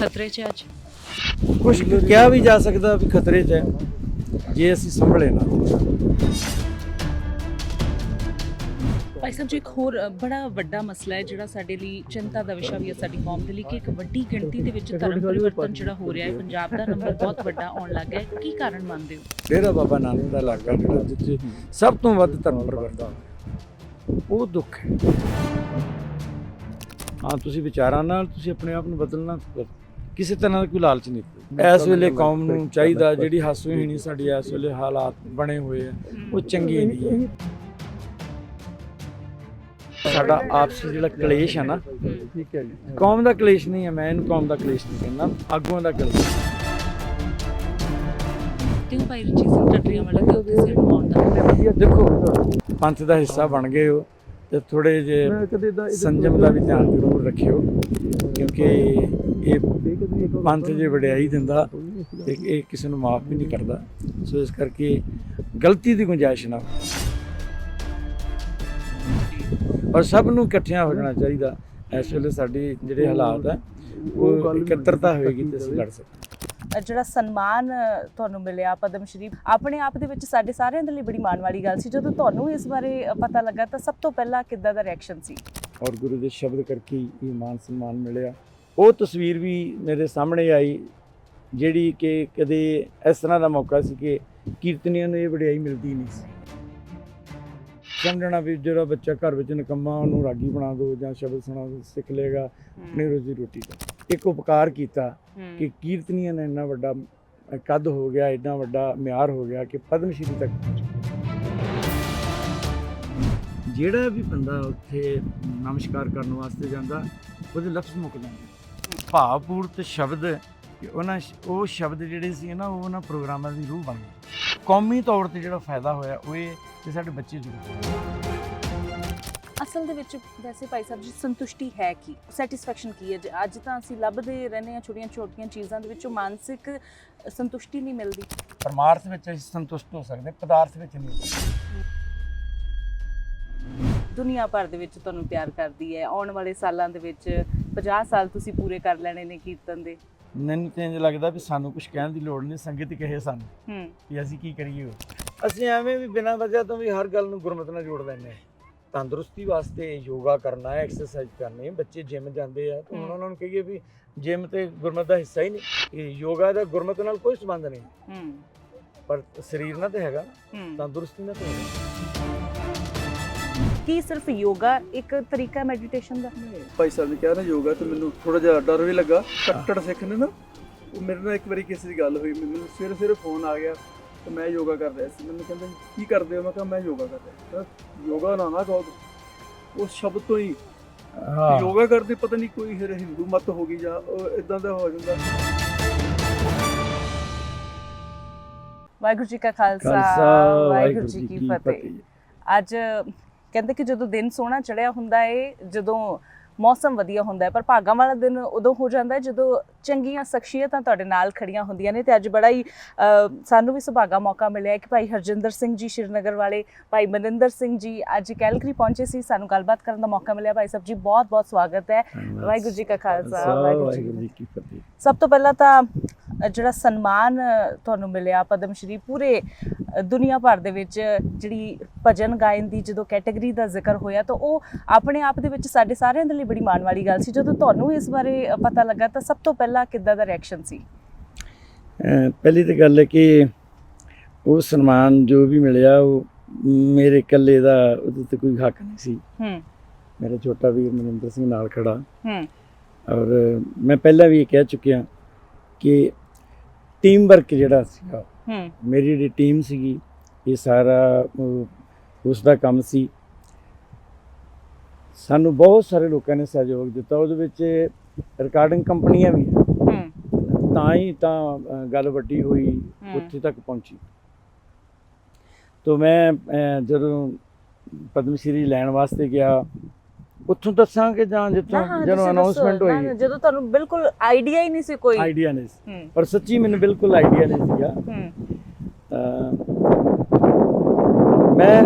ਖਤਰੇ 'ਚ ਅੱਜ। ਕੁਝ ਕਿਹਾ ਵੀ ਜਾ ਸਕਦਾ ਵੀ ਖਤਰੇ 'ਚ ਹੈ। ਜੇ ਅਸੀਂ ਸੰਭਲੇ ਨਾ। ਭਾਈ ਸਾਹਿਬ ਜੀ ਇੱਕ ਹੋਰ ਬੜਾ ਵੱਡਾ ਮਸਲਾ ਹੈ ਜਿਹੜਾ ਸਾਡੇ ਲਈ ਚਿੰਤਾ ਦਾ ਵਿਸ਼ਾ ਵੀ ਹੈ ਸਾਡੀ ਕੌਮ ਦੇ ਲਈ ਕਿ ਇੱਕ ਵੱਡੀ ਗਿਣਤੀ ਦੇ ਵਿੱਚ ਧਰਮ ਪਰਿਵਰਤਨ ਜਿਹੜਾ ਹੋ ਰਿਹਾ ਹੈ ਪੰਜਾਬ ਦਾ ਨੰਬਰ ਬਹੁਤ ਵੱਡਾ ਆਉਣ ਲੱਗਾ ਹੈ। ਕੀ ਕਾਰਨ ਮੰਨਦੇ ਹੋ? ਡੇਰਾ ਬਾਬਾ ਨਾਨਕ ਦਾ ਇਲਾਕਾ ਜਿਹੜਾ ਜਿੱਥੇ ਸਭ ਤੋਂ ਵੱਧ ਧਰਮ ਪਰਿਵਰਤਨ। ਉਹ ਦੁੱਖ ਹੈ। ਹਾਂ ਤੁਸੀਂ ਵਿਚਾਰਾਂ ਨਾਲ ਤੁਸੀਂ ਆਪਣੇ ਆਪ ਨੂੰ ਬਦਲਣਾ। ਕਿਸੇ ਤਰ੍ਹਾਂ ਦਾ ਕੋਈ ਲਾਲਚ ਨਹੀਂ ਇਸ ਵੇਲੇ ਕੌਮ ਨੂੰ ਚਾਹੀਦਾ ਜਿਹੜੀ ਹਾਸੋਹੀਣੀ ਸਾਡੀ ਇਸ ਵੇਲੇ ਹਾਲਾਤ ਬਣੇ ਹੋਏ ਆ ਉਹ ਚੰਗੇ ਨਹੀਂ ਹੈ ਸਾਡਾ ਆਪਸੀ ਜਿਹੜਾ ਕਲੇਸ਼ ਹੈ ਨਾ ਠੀਕ ਹੈ ਜੀ। ਕੌਮ ਦਾ ਕਲੇਸ਼ ਨਹੀਂ ਹੈ ਮੈਂ ਇਹਨੂੰ ਕੌਮ ਦਾ ਕਲੇਸ਼ ਨਹੀਂ ਕਹਿੰਦਾ ਆਗੂਆਂ ਦਾ ਕਲੇਸ਼। ਤੇ ਉਹ ਭਾਈ ਰਣਜੀਤ ਸਿੰਘ ਟੱਟਰੀਆਂ ਵਾਲਾ ਕਿ ਉਹਦੇ ਸਿਰ ਨੂੰ ਆਉਂਦਾ ਦੇਖੋ। ਪੰਥ ਦਾ ਹਿੱਸਾ ਬਣ ਗਏ ਹੋ ਤੇ ਥੋੜੇ ਜੇ ਸੰਜਮ ਦਾ ਵੀ ਧਿਆਨ ਜ਼ਰੂਰ ਰੱਖਿਓ ਕਿਉਂਕਿ ਪੰਥ ਜੇ ਵਡਿਆਈ ਦਿੰਦਾ ਤੇ ਇਹ ਕਿਸੇ ਨੂੰ ਮਾਫ ਵੀ ਨਹੀਂ ਕਰਦਾ। ਸੋ ਇਸ ਕਰਕੇ ਗਲਤੀ ਦੀ ਗੁੰਜਾਇਸ਼ ਨਾ ਔਰ ਸਭ ਨੂੰ ਇਕੱਠਿਆਂ ਹੋ ਜਾਣਾ ਚਾਹੀਦਾ। ਇਸ ਵੇਲੇ ਸਾਡੀ ਜਿਹੜੇ ਹਾਲਾਤ ਹੈ ਉਹ ਇਕੱਤਰਤਾ ਹੋਏਗੀ ਤੇ ਅਸੀਂ ਲੜ ਸਕਦੇ ਜਿਹੜਾ ਸਨਮਾਨ ਤੁਹਾਨੂੰ ਮਿਲਿਆ ਪਦਮ ਸ਼੍ਰੀ ਆਪਣੇ ਆਪ ਦੇ ਵਿੱਚ ਸਾਡੇ ਸਾਰਿਆਂ ਦੇ ਲਈ ਬੜੀ ਮਾਣ ਵਾਲੀ ਗੱਲ ਸੀ। ਜਦੋਂ ਤੁਹਾਨੂੰ ਇਸ ਬਾਰੇ ਪਤਾ ਲੱਗਾ ਤਾਂ ਸਭ ਤੋਂ ਪਹਿਲਾਂ ਕਿੱਦਾਂ ਦਾ ਰਿਐਕਸ਼ਨ ਸੀ? ਔਰ ਗੁਰੂ ਦੇ ਸ਼ਬਦ ਕਰਕੇ ਇਹ ਮਾਨ ਸਨਮਾਨ ਮਿਲਿਆ। ਉਹ ਤਸਵੀਰ ਵੀ ਮੇਰੇ ਸਾਹਮਣੇ ਆਈ ਜਿਹੜੀ ਕਿ ਕਦੇ ਇਸ ਤਰ੍ਹਾਂ ਦਾ ਮੌਕਾ ਸੀ ਕਿ ਕੀਰਤਨੀਆਂ ਨੂੰ ਇਹ ਵਡਿਆਈ ਮਿਲਦੀ ਨਹੀਂ ਸੀ। ਸਮਝਣਾ ਵੀ ਜਿਹੜਾ ਬੱਚਾ ਘਰ ਵਿੱਚ ਨਿਕੰਮਾ ਉਹਨੂੰ ਰਾਗੀ ਬਣਾ ਦਿਓ ਜਾਂ ਸ਼ਬਦ ਸੁਣਾ ਦਿਓ ਸਿੱਖ ਲੇਗਾ ਆਪਣੀ ਰੋਜ਼ੀ ਰੋਟੀ ਦਾ। ਇੱਕ ਉਪਕਾਰ ਕੀਤਾ ਕਿ ਕੀਰਤਨੀਆਂ ਨੇ ਇੰਨਾ ਵੱਡਾ ਕੱਦ ਹੋ ਗਿਆ ਇੰਨਾ ਵੱਡਾ ਮਿਆਰ ਹੋ ਗਿਆ ਕਿ ਪਦਮ ਸ਼੍ਰੀ ਤੱਕ। ਜਿਹੜਾ ਵੀ ਬੰਦਾ ਉੱਥੇ ਨਮਸਕਾਰ ਕਰਨ ਵਾਸਤੇ ਜਾਂਦਾ ਉਹਦੇ ਲਫ਼ਜ਼ ਮੁੱਕ ਜਾਂਦੇ ਭਾਵਪੂਰਤ ਸ਼ਬਦ ਕਿ ਉਹਨਾਂ ਉਹ ਸ਼ਬਦ ਜਿਹੜੇ ਸੀ ਨਾ ਉਹ ਉਹਨਾਂ ਪ੍ਰੋਗਰਾਮਾਂ ਦੀ ਰੂਹ ਬਣ ਗਏ। ਕੌਮੀ ਤੌਰ ਤੇ ਜਿਹੜਾ ਫਾਇਦਾ ਹੋਇਆ ਉਹ ਇਹ ਕਿ ਸਾਡੇ ਬੱਚੇ ਜੁੜੇ ਅਸਲ ਦੇ ਵਿੱਚ ਵੈਸੇ ਭਾਈ ਸਾਹਿਬ ਜੀ ਸੰਤੁਸ਼ਟੀ ਹੈ ਕੀ? ਸੈਟੀਸਫੈਕਸ਼ਨ ਕੀ ਹੈ? ਜੇ ਅੱਜ ਤਾਂ ਅਸੀਂ ਲੱਭਦੇ ਰਹਿੰਦੇ ਹਾਂ ਛੋਟੀਆਂ ਛੋਟੀਆਂ ਚੀਜ਼ਾਂ ਦੇ ਵਿੱਚੋਂ ਮਾਨਸਿਕ ਸੰਤੁਸ਼ਟੀ ਨਹੀਂ ਮਿਲਦੀ। ਪਰਮਾਰਥ ਵਿੱਚ ਅਸੀਂ ਸੰਤੁਸ਼ਟ ਹੋ ਸਕਦੇ ਪਦਾਰਥ ਵਿੱਚ ਨਹੀਂ। ਦੁਨੀਆ ਭਰ ਦੇ ਵਿੱਚ ਤੁਹਾਨੂੰ ਪਿਆਰ ਕਰਦੀ ਹੈ। ਆਉਣ ਵਾਲੇ ਸਾਲਾਂ ਦੇ ਵਿੱਚ 50 ਸਾਲ ਤੁਸੀਂ ਪੂਰੇ ਕਰ ਲੈਣੇ ਨੇ ਕੀਰਤਨ ਦੇ। ਮੈਨੂੰ ਤੇ ਇੰਝ ਲੱਗਦਾ ਵੀ ਸਾਨੂੰ ਕੁਝ ਕਹਿਣ ਦੀ ਲੋੜ ਨਹੀਂ ਸੰਗਤ ਕਹੇ ਸਾਨੂੰ ਹੂੰ। ਵੀ ਅਸੀਂ ਕੀ ਕਰੀਏ। ਅਸੀਂ ਐਵੇਂ ਵੀ ਬਿਨਾਂ ਵਜ੍ਹਾ ਤੋਂ ਵੀ ਹਰ ਗੱਲ ਨੂੰ ਗੁਰਮਤਿ ਨਾਲ ਜੋੜ ਲੈਂਦੇ ਹਾਂ। ਤੰਦਰੁਸਤੀ ਵਾਸਤੇ ਯੋਗਾ ਕਰਨਾ ਹੈ ਐਕਸਰਸਾਈਜ਼ ਕਰਨੀ ਹੈ ਬੱਚੇ ਜਿਮ ਜਾਂਦੇ ਆ ਤਾਂ। ਉਹਨਾਂ ਨੂੰ ਕਹੀਏ ਵੀ ਜਿਮ ਤੇ ਗੁਰਮਤਿ ਦਾ ਹਿੱਸਾ ਹੀ ਨਹੀਂ ਇਹ ਯੋਗਾ ਦਾ ਗੁਰਮਤਿ ਨਾਲ ਕੋਈ ਸੰਬੰਧ ਨਹੀਂ। ਹੂੰ। ਪਰ ਸਰੀਰ ਨਾਲ ਤੇ ਹੈਗਾ ਤੰਦਰੁਸਤੀ ਨਾਲ ਤੇ ਹੈਗਾ। ਕੀ ਸਿਰਫ ਯੋਗਾ ਇੱਕ ਤਰੀਕਾ ਮੈਡੀਟੇਸ਼ਨ ਦਾ? ਭਾਈ ਸਾਹਿਬ ਨੇ ਕਿਹਾ ਨਾ ਯੋਗਾ ਤੇ ਮੈਨੂੰ ਥੋੜਾ ਜਿਹਾ ਡਰ ਵੀ ਲੱਗਾ। ਕੱਟੜ ਸਿੱਖ ਨੇ ਨਾ ਉਹ ਮੇਰੇ ਨਾਲ ਇੱਕ ਵਾਰੀ ਕਿਸੇ ਦੀ ਗੱਲ ਹੋਈ ਮੈਨੂੰ ਸਵੇਰੇ ਸਵੇਰੇ ਫੋਨ ਆ ਗਿਆ ਤੇ ਮੈਂ ਯੋਗਾ ਕਰ ਰਿਹਾ ਸੀ। ਮੈਨੂੰ ਕਹਿੰਦੇ ਕੀ ਕਰਦੇ ਹੋ? ਮੈਂ ਕਿਹਾ ਮੈਂ ਯੋਗਾ ਕਰ ਰਿਹਾ ਯੋਗਾ ਨਾ ਨਾ ਕਹੋ ਉਸ ਸ਼ਬਦ ਤੋਂ ਹੀ ਹਾਂ। ਯੋਗਾ ਕਰਦੇ ਪਤਾ ਨਹੀਂ ਕੋਈ ਫਿਰ ਹਿੰਦੂ ਮਤ ਹੋ ਗਈ ਜਾਂ ਇਦਾਂ ਦਾ ਹੋ ਜਾਂਦਾ। ਵਾਹਿਗੁਰੂ ਜੀ ਕਾ ਖਾਲਸਾ ਖਾਲਸਾ ਵਾਹਿਗੁਰੂ ਜੀ ਕੀ ਫਤਿਹ। ਅੱਜ ਕਹਿੰਦੇ ਕਿ ਜਦੋਂ ਦਿਨ ਸੋਹਣਾ ਚੜਿਆ ਹੁੰਦਾ ਏ ਜਦੋਂ ਮੌਸਮ ਵਧੀਆ ਹੁੰਦਾ ਹੈ ਪਰ ਭਾਗਾਂ ਵਾਲਾ ਦਿਨ ਉਦੋਂ ਹੋ ਜਾਂਦਾ ਹੈ ਜਦੋਂ ਚੰਗੀਆਂ ਸ਼ਖਸੀਅਤਾਂ ਤੁਹਾਡੇ ਨਾਲ ਖੜੀਆਂ ਹੁੰਦੀਆਂ ਨੇ ਤੇ ਅੱਜ ਬੜਾ ਹੀ ਸਾਨੂੰ ਵੀ ਸੁਭਾਗਾ ਮੌਕਾ ਮਿਲਿਆ ਕਿ ਭਾਈ ਹਰਜਿੰਦਰ ਸਿੰਘ ਜੀ ਸ਼੍ਰੀਨਗਰ ਵਾਲੇ ਭਾਈ ਮਨਿੰਦਰ ਸਿੰਘ ਜੀ ਅੱਜ ਕੈਲਗਰੀ ਪਹੁੰਚੇ ਸੀ ਸਾਨੂੰ ਗੱਲਬਾਤ ਕਰਨ ਦਾ ਮੌਕਾ ਮਿਲਿਆ। ਭਾਈ ਸਾਹਿਬ ਜੀ ਬਹੁਤ ਬਹੁਤ ਸਵਾਗਤ ਹੈ। ਵਾਹਿਗੁਰੂ ਜੀ ਕਾ ਖਾਲਸਾ ਵਾਹਿਗੁਰੂ ਜੀ ਕੀ ਫਤਿਹ। ਸਭ ਤੋਂ ਪਹਿਲਾਂ ਤਾਂ ਜਿਹੜਾ ਸਨਮਾਨ ਤੁਹਾਨੂੰ ਮਿਲਿਆ ਪਦਮ ਸ਼੍ਰੀ ਪੂਰੇ ਦੁਨੀਆ ਭਰ ਦੇ ਵਿੱਚ ਜਿਹੜੀ ਭਜਨ ਗਾਇਨ ਦੀ ਜਦੋਂ ਕੈਟਾਗਰੀ ਦਾ ਜ਼ਿਕਰ ਹੋਇਆ ਤਾਂ ਉਹ ਆਪਣੇ ਆਪ ਦੇ ਵਿੱਚ ਸਾਡੇ ਸਾਰਿਆਂ ਦੇ ਲਈ ਬੜੀ ਮਾਣ ਵਾਲੀ ਗੱਲ ਸੀ। ਜਦੋਂ ਤੁਹਾਨੂੰ ਇਸ ਬਾਰੇ ਪਤਾ ਲੱਗਾ ਤਾਂ ਸਭ ਤੋਂ ਪਹਿਲਾਂ ਕਿੱਦਾਂ ਦਾ ਰਿਐਕਸ਼ਨ ਸੀ? ਪਹਿਲੀ ਤਾਂ ਗੱਲ ਹੈ ਕਿ ਉਹ ਸਨਮਾਨ ਜੋ ਵੀ ਮਿਲਿਆ ਉਹ ਮੇਰੇ ਇਕੱਲੇ ਦਾ ਉਹਦੇ ਤੇ ਕੋਈ ਹੱਕ ਨਹੀਂ ਸੀ। ਹੂੰ। ਮੇਰਾ ਛੋਟਾ ਵੀਰ ਮਨਿੰਦਰ ਸਿੰਘ ਨਾਲ ਖੜਾ। ਹੂੰ। ਔਰ ਮੈਂ ਪਹਿਲਾਂ ਵੀ ਇਹ ਕਹਿ ਚੁੱਕਿਆ ਕਿ ਟੀਮ ਵਰਕ ਜਿਹੜਾ ਸੀਗਾ ਹੂੰ। ਮੇਰੀ ਜਿਹੜੀ ਟੀਮ ਸੀਗੀ ਇਹ ਸਾਰਾ ਉਸ ਦਾ ਕੰਮ ਸੀ। ਸਾਨੂੰ ਬਹੁਤ ਸਾਰੇ ਲੋਕਾਂ ਨੇ ਸਹਿਯੋਗ ਦਿੱਤਾ ਉਹਦੇ ਵਿੱਚ ਰਿਕਾਰਡਿੰਗ ਕੰਪਨੀਆਂ ਵੀ ਤਾਂ ਹੀ ਤਾਂ ਗੱਲ ਵੱਡੀ ਹੋਈ। ਉੱਥੇ ਤੱਕ ਪਹੁੰਚੀ। ਤੋ ਮੈਂ ਜਦੋਂ ਪਦਮ ਸ਼੍ਰੀ ਲੈਣ ਵਾਸਤੇ ਗਿਆ ਉੱਥੋਂ ਦੱਸਾਂਗੇ ਜਾਂ ਜਿੱਥੋਂ ਜਦੋਂ ਅਨਾਉਂਸਮੈਂਟ ਹੋਈ? ਜਦੋਂ ਤੁਹਾਨੂੰ ਬਿਲਕੁਲ ਆਈਡੀਆ ਹੀ ਨਹੀਂ ਸੀ ਕੋਈ। ਆਈਡੀਆ ਨਹੀਂ ਸੀ। ਪਰ ਸੱਚੀ ਮੈਨੂੰ ਬਿਲਕੁਲ ਆਈਡੀਆ ਨਹੀਂ ਸੀਗਾ। ਮੈਂ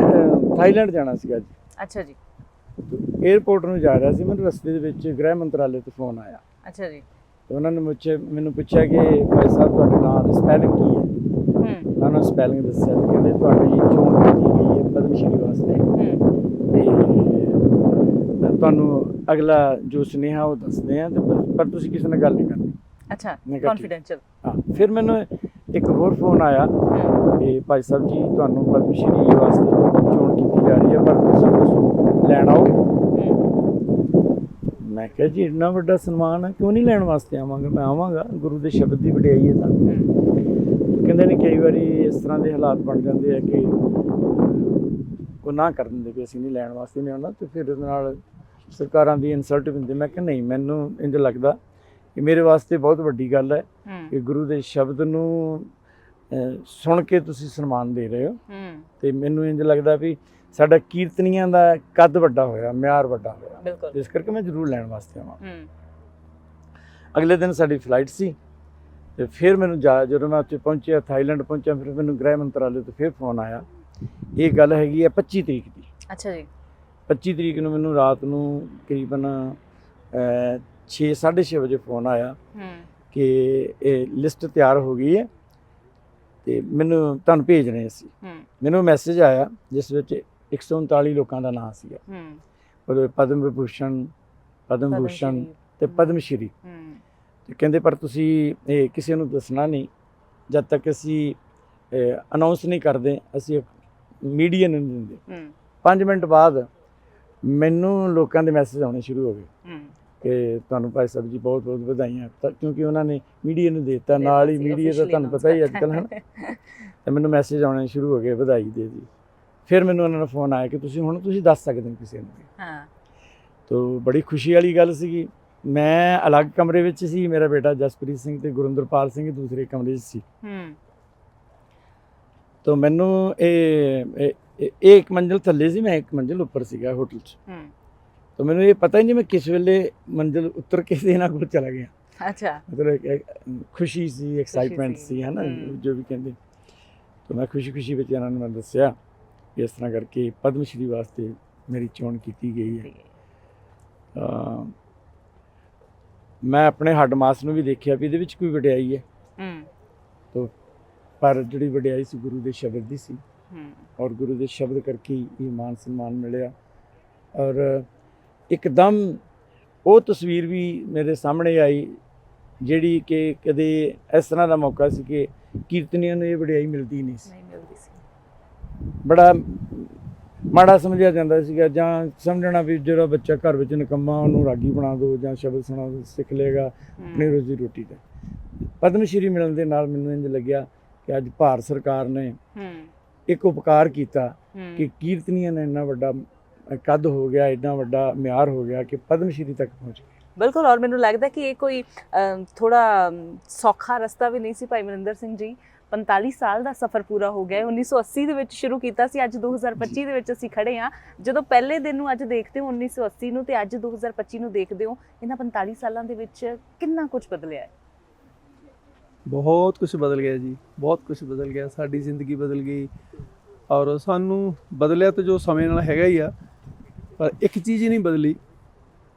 ਥਾਈਲੈਂਡ ਜਾਣਾ ਸੀਗਾ ਜੀ। ਅੱਛਾ ਜੀ। 에ਅਰਪੋਰਟ ਨੂੰ ਜਾ ਰਿਹਾ ਸੀ ਮੈਨੂੰ ਰਸਤੇ ਦੇ ਵਿੱਚ ਗ੍ਰਹਿ ਮੰਤਰਾਲੇ ਤੋਂ ਫੋਨ ਆਇਆ। ਅੱਛਾ ਜੀ। ਤੇ ਉਹਨਾਂ ਨੇ ਮੁੱਛੇ ਮੈਨੂੰ ਪੁੱਛਿਆ ਕਿ ਭਾਈ ਸਾਹਿਬ ਤੁਹਾਡੇ ਨਾਮ ਦੀ ਸਪੈਲਿੰਗ ਕੀ ਹੈ? ਹੂੰ। ਉਹਨਾਂ ਨੇ ਸਪੈਲਿੰਗ ਦੱਸਿਆ ਤੇ ਕਹਿੰਦੇ ਤੁਹਾਡੀ ਚੋਣ ਕੀਤੀ ਗਈ ਹੈ ਪਦਮ ਸ਼੍ਰੀ ਵਾਸਤੇ। ਹੂੰ। ਤੇ ਤੁਹਾਨੂੰ ਅਗਲਾ ਜੋ ਸੁਨੇਹਾ ਉਹ ਦੱਸਦੇ ਆ ਤੇ ਪਰ- ਤੁਸੀਂ ਕਿਸੇ ਨਾਲ ਗੱਲ ਨਹੀਂ ਕਰਨੀ। ਅੱਛਾ। ਕੌਨਫੀਡੈਂਸ਼ੀਅਲ ਹਾਂ ਫਿਰ ਮੈਨੂੰ ਇੱਕ ਹੋਰ ਫੋਨ ਆਇਆ। ਕਿ ਭਾਈ ਸਾਹਿਬ ਜੀ ਤੁਹਾਨੂੰ ਪਦਮ ਸ਼੍ਰੀ ਵਾਸਤੇ ਚੋਣ ਕੀਤੀ ਜਾ ਰਹੀ ਹੈ ਪਰ ਤੁਸੀਂ ਦੱਸੋ ਲੈਣ ਆਓ ਮੈਂ ਕਿਹਾ ਜੀ ਇੰਨਾ ਵੱਡਾ ਸਨਮਾਨ ਹੈ ਕਿਉਂ ਨਹੀਂ ਲੈਣ ਵਾਸਤੇ ਆਵਾਂਗਾ? ਮੈਂ ਆਵਾਂਗਾ ਗੁਰੂ ਦੇ ਸ਼ਬਦ ਦੀ ਵਡਿਆਈ ਹੈ ਤਾਂ। ਕਹਿੰਦੇ ਨੇ ਕਈ ਵਾਰੀ ਇਸ ਤਰ੍ਹਾਂ ਦੇ ਹਾਲਾਤ ਬਣ ਜਾਂਦੇ ਆ ਕਿ ਨਾ ਕਰ ਦਿੰਦੇ ਕਿ ਅਸੀਂ ਨਹੀਂ ਲੈਣ ਵਾਸਤੇ ਨਹੀਂ ਆਉਣਾ ਤੇ ਫਿਰ ਉਹਦੇ ਨਾਲ ਸਰਕਾਰਾਂ ਦੀ ਇਨਸਲਟ ਵੀ ਹੁੰਦੀ। ਮੈਂ ਕਿਹਾ ਨਹੀਂ ਮੈਨੂੰ ਇੰਜ ਲੱਗਦਾ ਕਿ ਮੇਰੇ ਵਾਸਤੇ ਬਹੁਤ ਵੱਡੀ ਗੱਲ ਹੈ ਕਿ ਗੁਰੂ ਦੇ ਸ਼ਬਦ ਨੂੰ ਸੁਣ ਕੇ ਤੁਸੀਂ ਸਨਮਾਨ ਦੇ ਰਹੇ ਹੋ। ਤੇ ਮੈਨੂੰ ਇੰਜ ਲੱਗਦਾ ਵੀ ਸਾਡਾ ਕੀਰਤਨੀਆਂ ਦਾ ਕੱਦ ਵੱਡਾ ਹੋਇਆ ਮਿਆਰ ਵੱਡਾ ਹੋਇਆ। ਬਿਲਕੁਲ। ਇਸ ਕਰਕੇ ਮੈਂ ਜ਼ਰੂਰ ਲੈਣ ਵਾਸਤੇ ਆਵਾਂ। ਅਗਲੇ ਦਿਨ ਸਾਡੀ ਫਲਾਈਟ ਸੀ ਤੇ ਫਿਰ ਮੈਨੂੰ ਜਦੋਂ ਮੈਂ ਉੱਥੇ ਪਹੁੰਚਿਆ ਥਾਈਲੈਂਡ ਪਹੁੰਚਿਆ ਫਿਰ ਮੈਨੂੰ ਗ੍ਰਹਿ ਮੰਤਰਾਲੇ ਤੋਂ ਫਿਰ ਫੋਨ ਆਇਆ। ਇਹ ਗੱਲ ਹੈਗੀ ਹੈ 25 ਤਰੀਕ ਦੀ। ਅੱਛਾ ਜੀ। 25 ਤਰੀਕ ਨੂੰ ਮੈਨੂੰ ਰਾਤ ਨੂੰ ਤਕਰੀਬਨ 6 6:30 ਵਜੇ ਫੋਨ ਆਇਆ ਹੂੰ। ਕਿ ਇਹ ਲਿਸਟ ਤਿਆਰ ਹੋ ਗਈ ਹੈ ਤੇ ਮੈਨੂੰ ਤੁਹਾਨੂੰ ਭੇਜ ਰਹੇ ਸੀ ਮੈਨੂੰ ਮੈਸੇਜ ਆਇਆ ਜਿਸ ਵਿੱਚ 139 ਲੋਕਾਂ ਦਾ ਨਾਮ ਸੀਗਾ। ਹੂੰ। ਉਹਦੇ ਪਦਮ ਵਿਭੂਸ਼ਣ ਪਦਮ ਭੂਸ਼ਣ ਤੇ ਪਦਮ ਸ਼੍ਰੀ। ਹੂੰ। ਤੇ ਕਹਿੰਦੇ ਪਰ ਤੁਸੀਂ ਇਹ ਕਿਸੇ ਨੂੰ ਦੱਸਣਾ ਨਹੀਂ ਜਦ ਤੱਕ ਅਸੀਂ ਅਨਾਉਂਸ ਨਹੀਂ ਕਰਦੇ ਅਸੀਂ ਮੀਡੀਆ ਨੂੰ ਨਹੀਂ ਦਿੰਦੇ। ਹੂੰ। 5 ਮਿੰਟ ਬਾਅਦ ਮੈਨੂੰ ਲੋਕਾਂ ਦੇ ਮੈਸੇਜ ਆਉਣੇ ਸ਼ੁਰੂ ਹੋ ਗਏ ਹੂੰ। ਕਿ ਤੁਹਾਨੂੰ ਭਾਈ ਸਾਹਿਬ ਜੀ ਬਹੁਤ ਬਹੁਤ ਵਧਾਈਆਂ। ਕਿਉਂਕਿ ਉਹਨਾਂ ਨੇ ਮੀਡੀਆ ਨੂੰ ਦਿੱਤਾ ਨਾਲ ਹੀ ਮੀਡੀਆ ਦਾ ਤੁਹਾਨੂੰ ਪਤਾ ਹੀ ਅੱਜ ਕੱਲ੍ਹ ਹਨ? ਤੇ ਮੈਨੂੰ ਮੈਸੇਜ ਆਉਣੇ ਸ਼ੁਰੂ ਹੋ ਗਏ ਵਧਾਈ ਦੇ ਜੀ ਫਿਰ ਮੈਨੂੰ ਉਹਨਾਂ ਦਾ ਫੋਨ ਆਇਆ ਕਿ ਤੁਸੀਂ ਹੁਣ ਤੁਸੀਂ ਦੱਸ ਸਕਦੇ ਹੋ ਕਿਸੇ ਨੂੰ ਵੀ। ਹਾਂ। ਤੋ ਬੜੀ ਖੁਸ਼ੀ ਵਾਲੀ ਗੱਲ ਸੀਗੀ। ਮੈਂ ਅਲੱਗ ਕਮਰੇ ਵਿੱਚ ਸੀ ਮੇਰਾ ਬੇਟਾ ਜਸਪ੍ਰੀਤ ਸਿੰਘ ਤੇ ਗੁਰਿੰਦਰਪਾਲ ਸਿੰਘ ਦੂਸਰੇ ਕਮਰੇ 'ਚ ਸੀ। ਹੂੰ। ਤੋ ਮੈਨੂੰ ਇਹ ਇੱਕ ਮੰਜ਼ਿਲ ਥੱਲੇ ਸੀ ਮੈਂ ਇੱਕ ਮੰਜ਼ਿਲ ਉੱਪਰ ਸੀਗਾ ਹੋਟਲ 'ਚ। ਹੂੰ। ਤੋ ਮੈਨੂੰ ਇਹ ਪਤਾ ਹੀ ਨਹੀਂ ਮੈਂ ਕਿਸ ਵੇਲੇ ਮੰਜ਼ਿਲ ਉੱਤਰ ਕੇ ਦੇ ਨਾਲ ਕੋਲ ਚਲਾ ਗਿਆ। ਅੱਛਾ। ਮਤਲਬ ਖੁਸ਼ੀ ਸੀ ਐਕਸਾਈਟਮੈਂਟ ਸੀ। ਹੈ। ਨਾ। ਜੋ ਵੀ ਕਹਿੰਦੇ। ਤੋ ਮੈਂ ਖੁਸ਼ੀ ਖੁਸ਼ੀ ਵਿੱਚ ਇਹਨਾਂ ਨੂੰ ਮੈਂ ਦੱਸਿਆ। ਇਸ ਤਰ੍ਹਾਂ ਕਰਕੇ ਪਦਮ ਸ਼੍ਰੀ ਵਾਸਤੇ ਮੇਰੀ ਚੋਣ ਕੀਤੀ ਗਈ ਹੈ। ਤਾਂ ਮੈਂ ਆਪਣੇ ਹੱਡ ਮਾਸ ਨੂੰ ਵੀ ਦੇਖਿਆ ਵੀ ਇਹਦੇ ਵਿੱਚ ਕੋਈ ਵਡਿਆਈ ਹੈ। ਹੂੰ। ਪਰ ਜਿਹੜੀ ਵਡਿਆਈ ਸੀ ਗੁਰੂ ਦੇ ਸ਼ਬਦ ਦੀ ਸੀ। ਹੂੰ। ਔਰ ਗੁਰੂ ਦੇ ਸ਼ਬਦ ਕਰਕੇ ਹੀ ਇਹ ਮਾਨ ਸਨਮਾਨ ਮਿਲਿਆ। ਔਰ ਇੱਕਦਮ ਉਹ ਤਸਵੀਰ ਵੀ ਮੇਰੇ ਸਾਹਮਣੇ ਆਈ ਜਿਹੜੀ ਕਿ ਕਦੇ ਇਸ ਤਰ੍ਹਾਂ ਦਾ ਮੌਕਾ ਸੀ ਕਿ ਕੀਰਤਨੀਆਂ ਨੂੰ ਇਹ ਵਡਿਆਈ ਮਿਲਦੀ ਨਹੀਂ ਸੀ। ਨਹੀਂ ਮਿਲਦੀ ਸੀ। ਬੜਾ ਮਾੜਾ ਸਮਝਿਆ ਜਾਂਦਾ ਸੀਗਾ ਜਾਂ ਸਮਝਣਾ ਵੀ ਜਿਹੜਾ ਬੱਚਾ ਘਰ ਵਿੱਚ ਨਿਕੰਮਾ ਉਹਨੂੰ ਰਾਗੀ ਬਣਾ ਦਿਓ ਜਾਂ ਸ਼ਬਦ ਸੁਣਾ ਸਿੱਖ ਲੇਗਾ ਆਪਣੀ ਰੋਜ਼ੀ ਰੋਟੀ ਦਾ। ਪਦਮ ਸ਼੍ਰੀ ਮਿਲਣ ਦੇ ਨਾਲ ਮੈਨੂੰ ਇੰਜ ਲੱਗਿਆ ਕਿ ਅੱਜ ਭਾਰਤ ਸਰਕਾਰ ਨੇ ਇੱਕ ਉਪਕਾਰ ਕੀਤਾ ਕਿ ਕੀਰਤਨੀਆਂ ਨੇ ਇੰਨਾ ਵੱਡਾ ਕੱਦ ਹੋ ਗਿਆ ਇੰਨਾ ਵੱਡਾ ਮਿਆਰ ਹੋ ਗਿਆ ਕਿ ਪਦਮ ਸ਼੍ਰੀ ਤੱਕ ਪਹੁੰਚ ਗਏ। ਬਿਲਕੁਲ ਔਰ ਮੈਨੂੰ ਲੱਗਦਾ ਕਿ ਇਹ ਕੋਈ ਥੋੜਾ ਸੌਖਾ ਰਸਤਾ ਵੀ ਨਹੀਂ ਸੀ ਭਾਈ ਮਨਿੰਦਰ ਸਿੰਘ ਜੀ 45 ਸਾਲ ਦਾ ਸਫ਼ਰ ਪੂਰਾ ਹੋ ਗਿਆ ਹੈ। 1980 ਦੇ ਵਿੱਚ ਸ਼ੁਰੂ ਕੀਤਾ ਸੀ ਅੱਜ 2025 ਦੇ ਵਿੱਚ ਅਸੀਂ ਖੜੇ ਹਾਂ। ਜਦੋਂ ਪਹਿਲੇ ਦਿਨ ਨੂੰ ਅੱਜ ਦੇਖਦੇ ਹੋ 1980 ਨੂੰ ਤੇ ਅੱਜ 2025 ਨੂੰ ਦੇਖਦੇ ਹੋ ਇਹਨਾਂ 45 ਸਾਲਾਂ ਦੇ ਵਿੱਚ ਕਿੰਨਾ ਕੁਝ ਬਦਲਿਆ ਹੈ? ਬਹੁਤ ਕੁਝ ਬਦਲ ਗਿਆ ਜੀ ਬਹੁਤ ਕੁਝ ਬਦਲ ਗਿਆ। ਸਾਡੀ ਜ਼ਿੰਦਗੀ ਬਦਲ ਗਈ ਔਰ ਸਾਨੂੰ ਬਦਲਿਆ ਤਾਂ ਜੋ ਸਮੇਂ ਨਾਲ ਹੈਗਾ ਹੀ ਆ ਪਰ ਇੱਕ ਚੀਜ਼ ਹੀ ਨਹੀਂ ਬਦਲੀ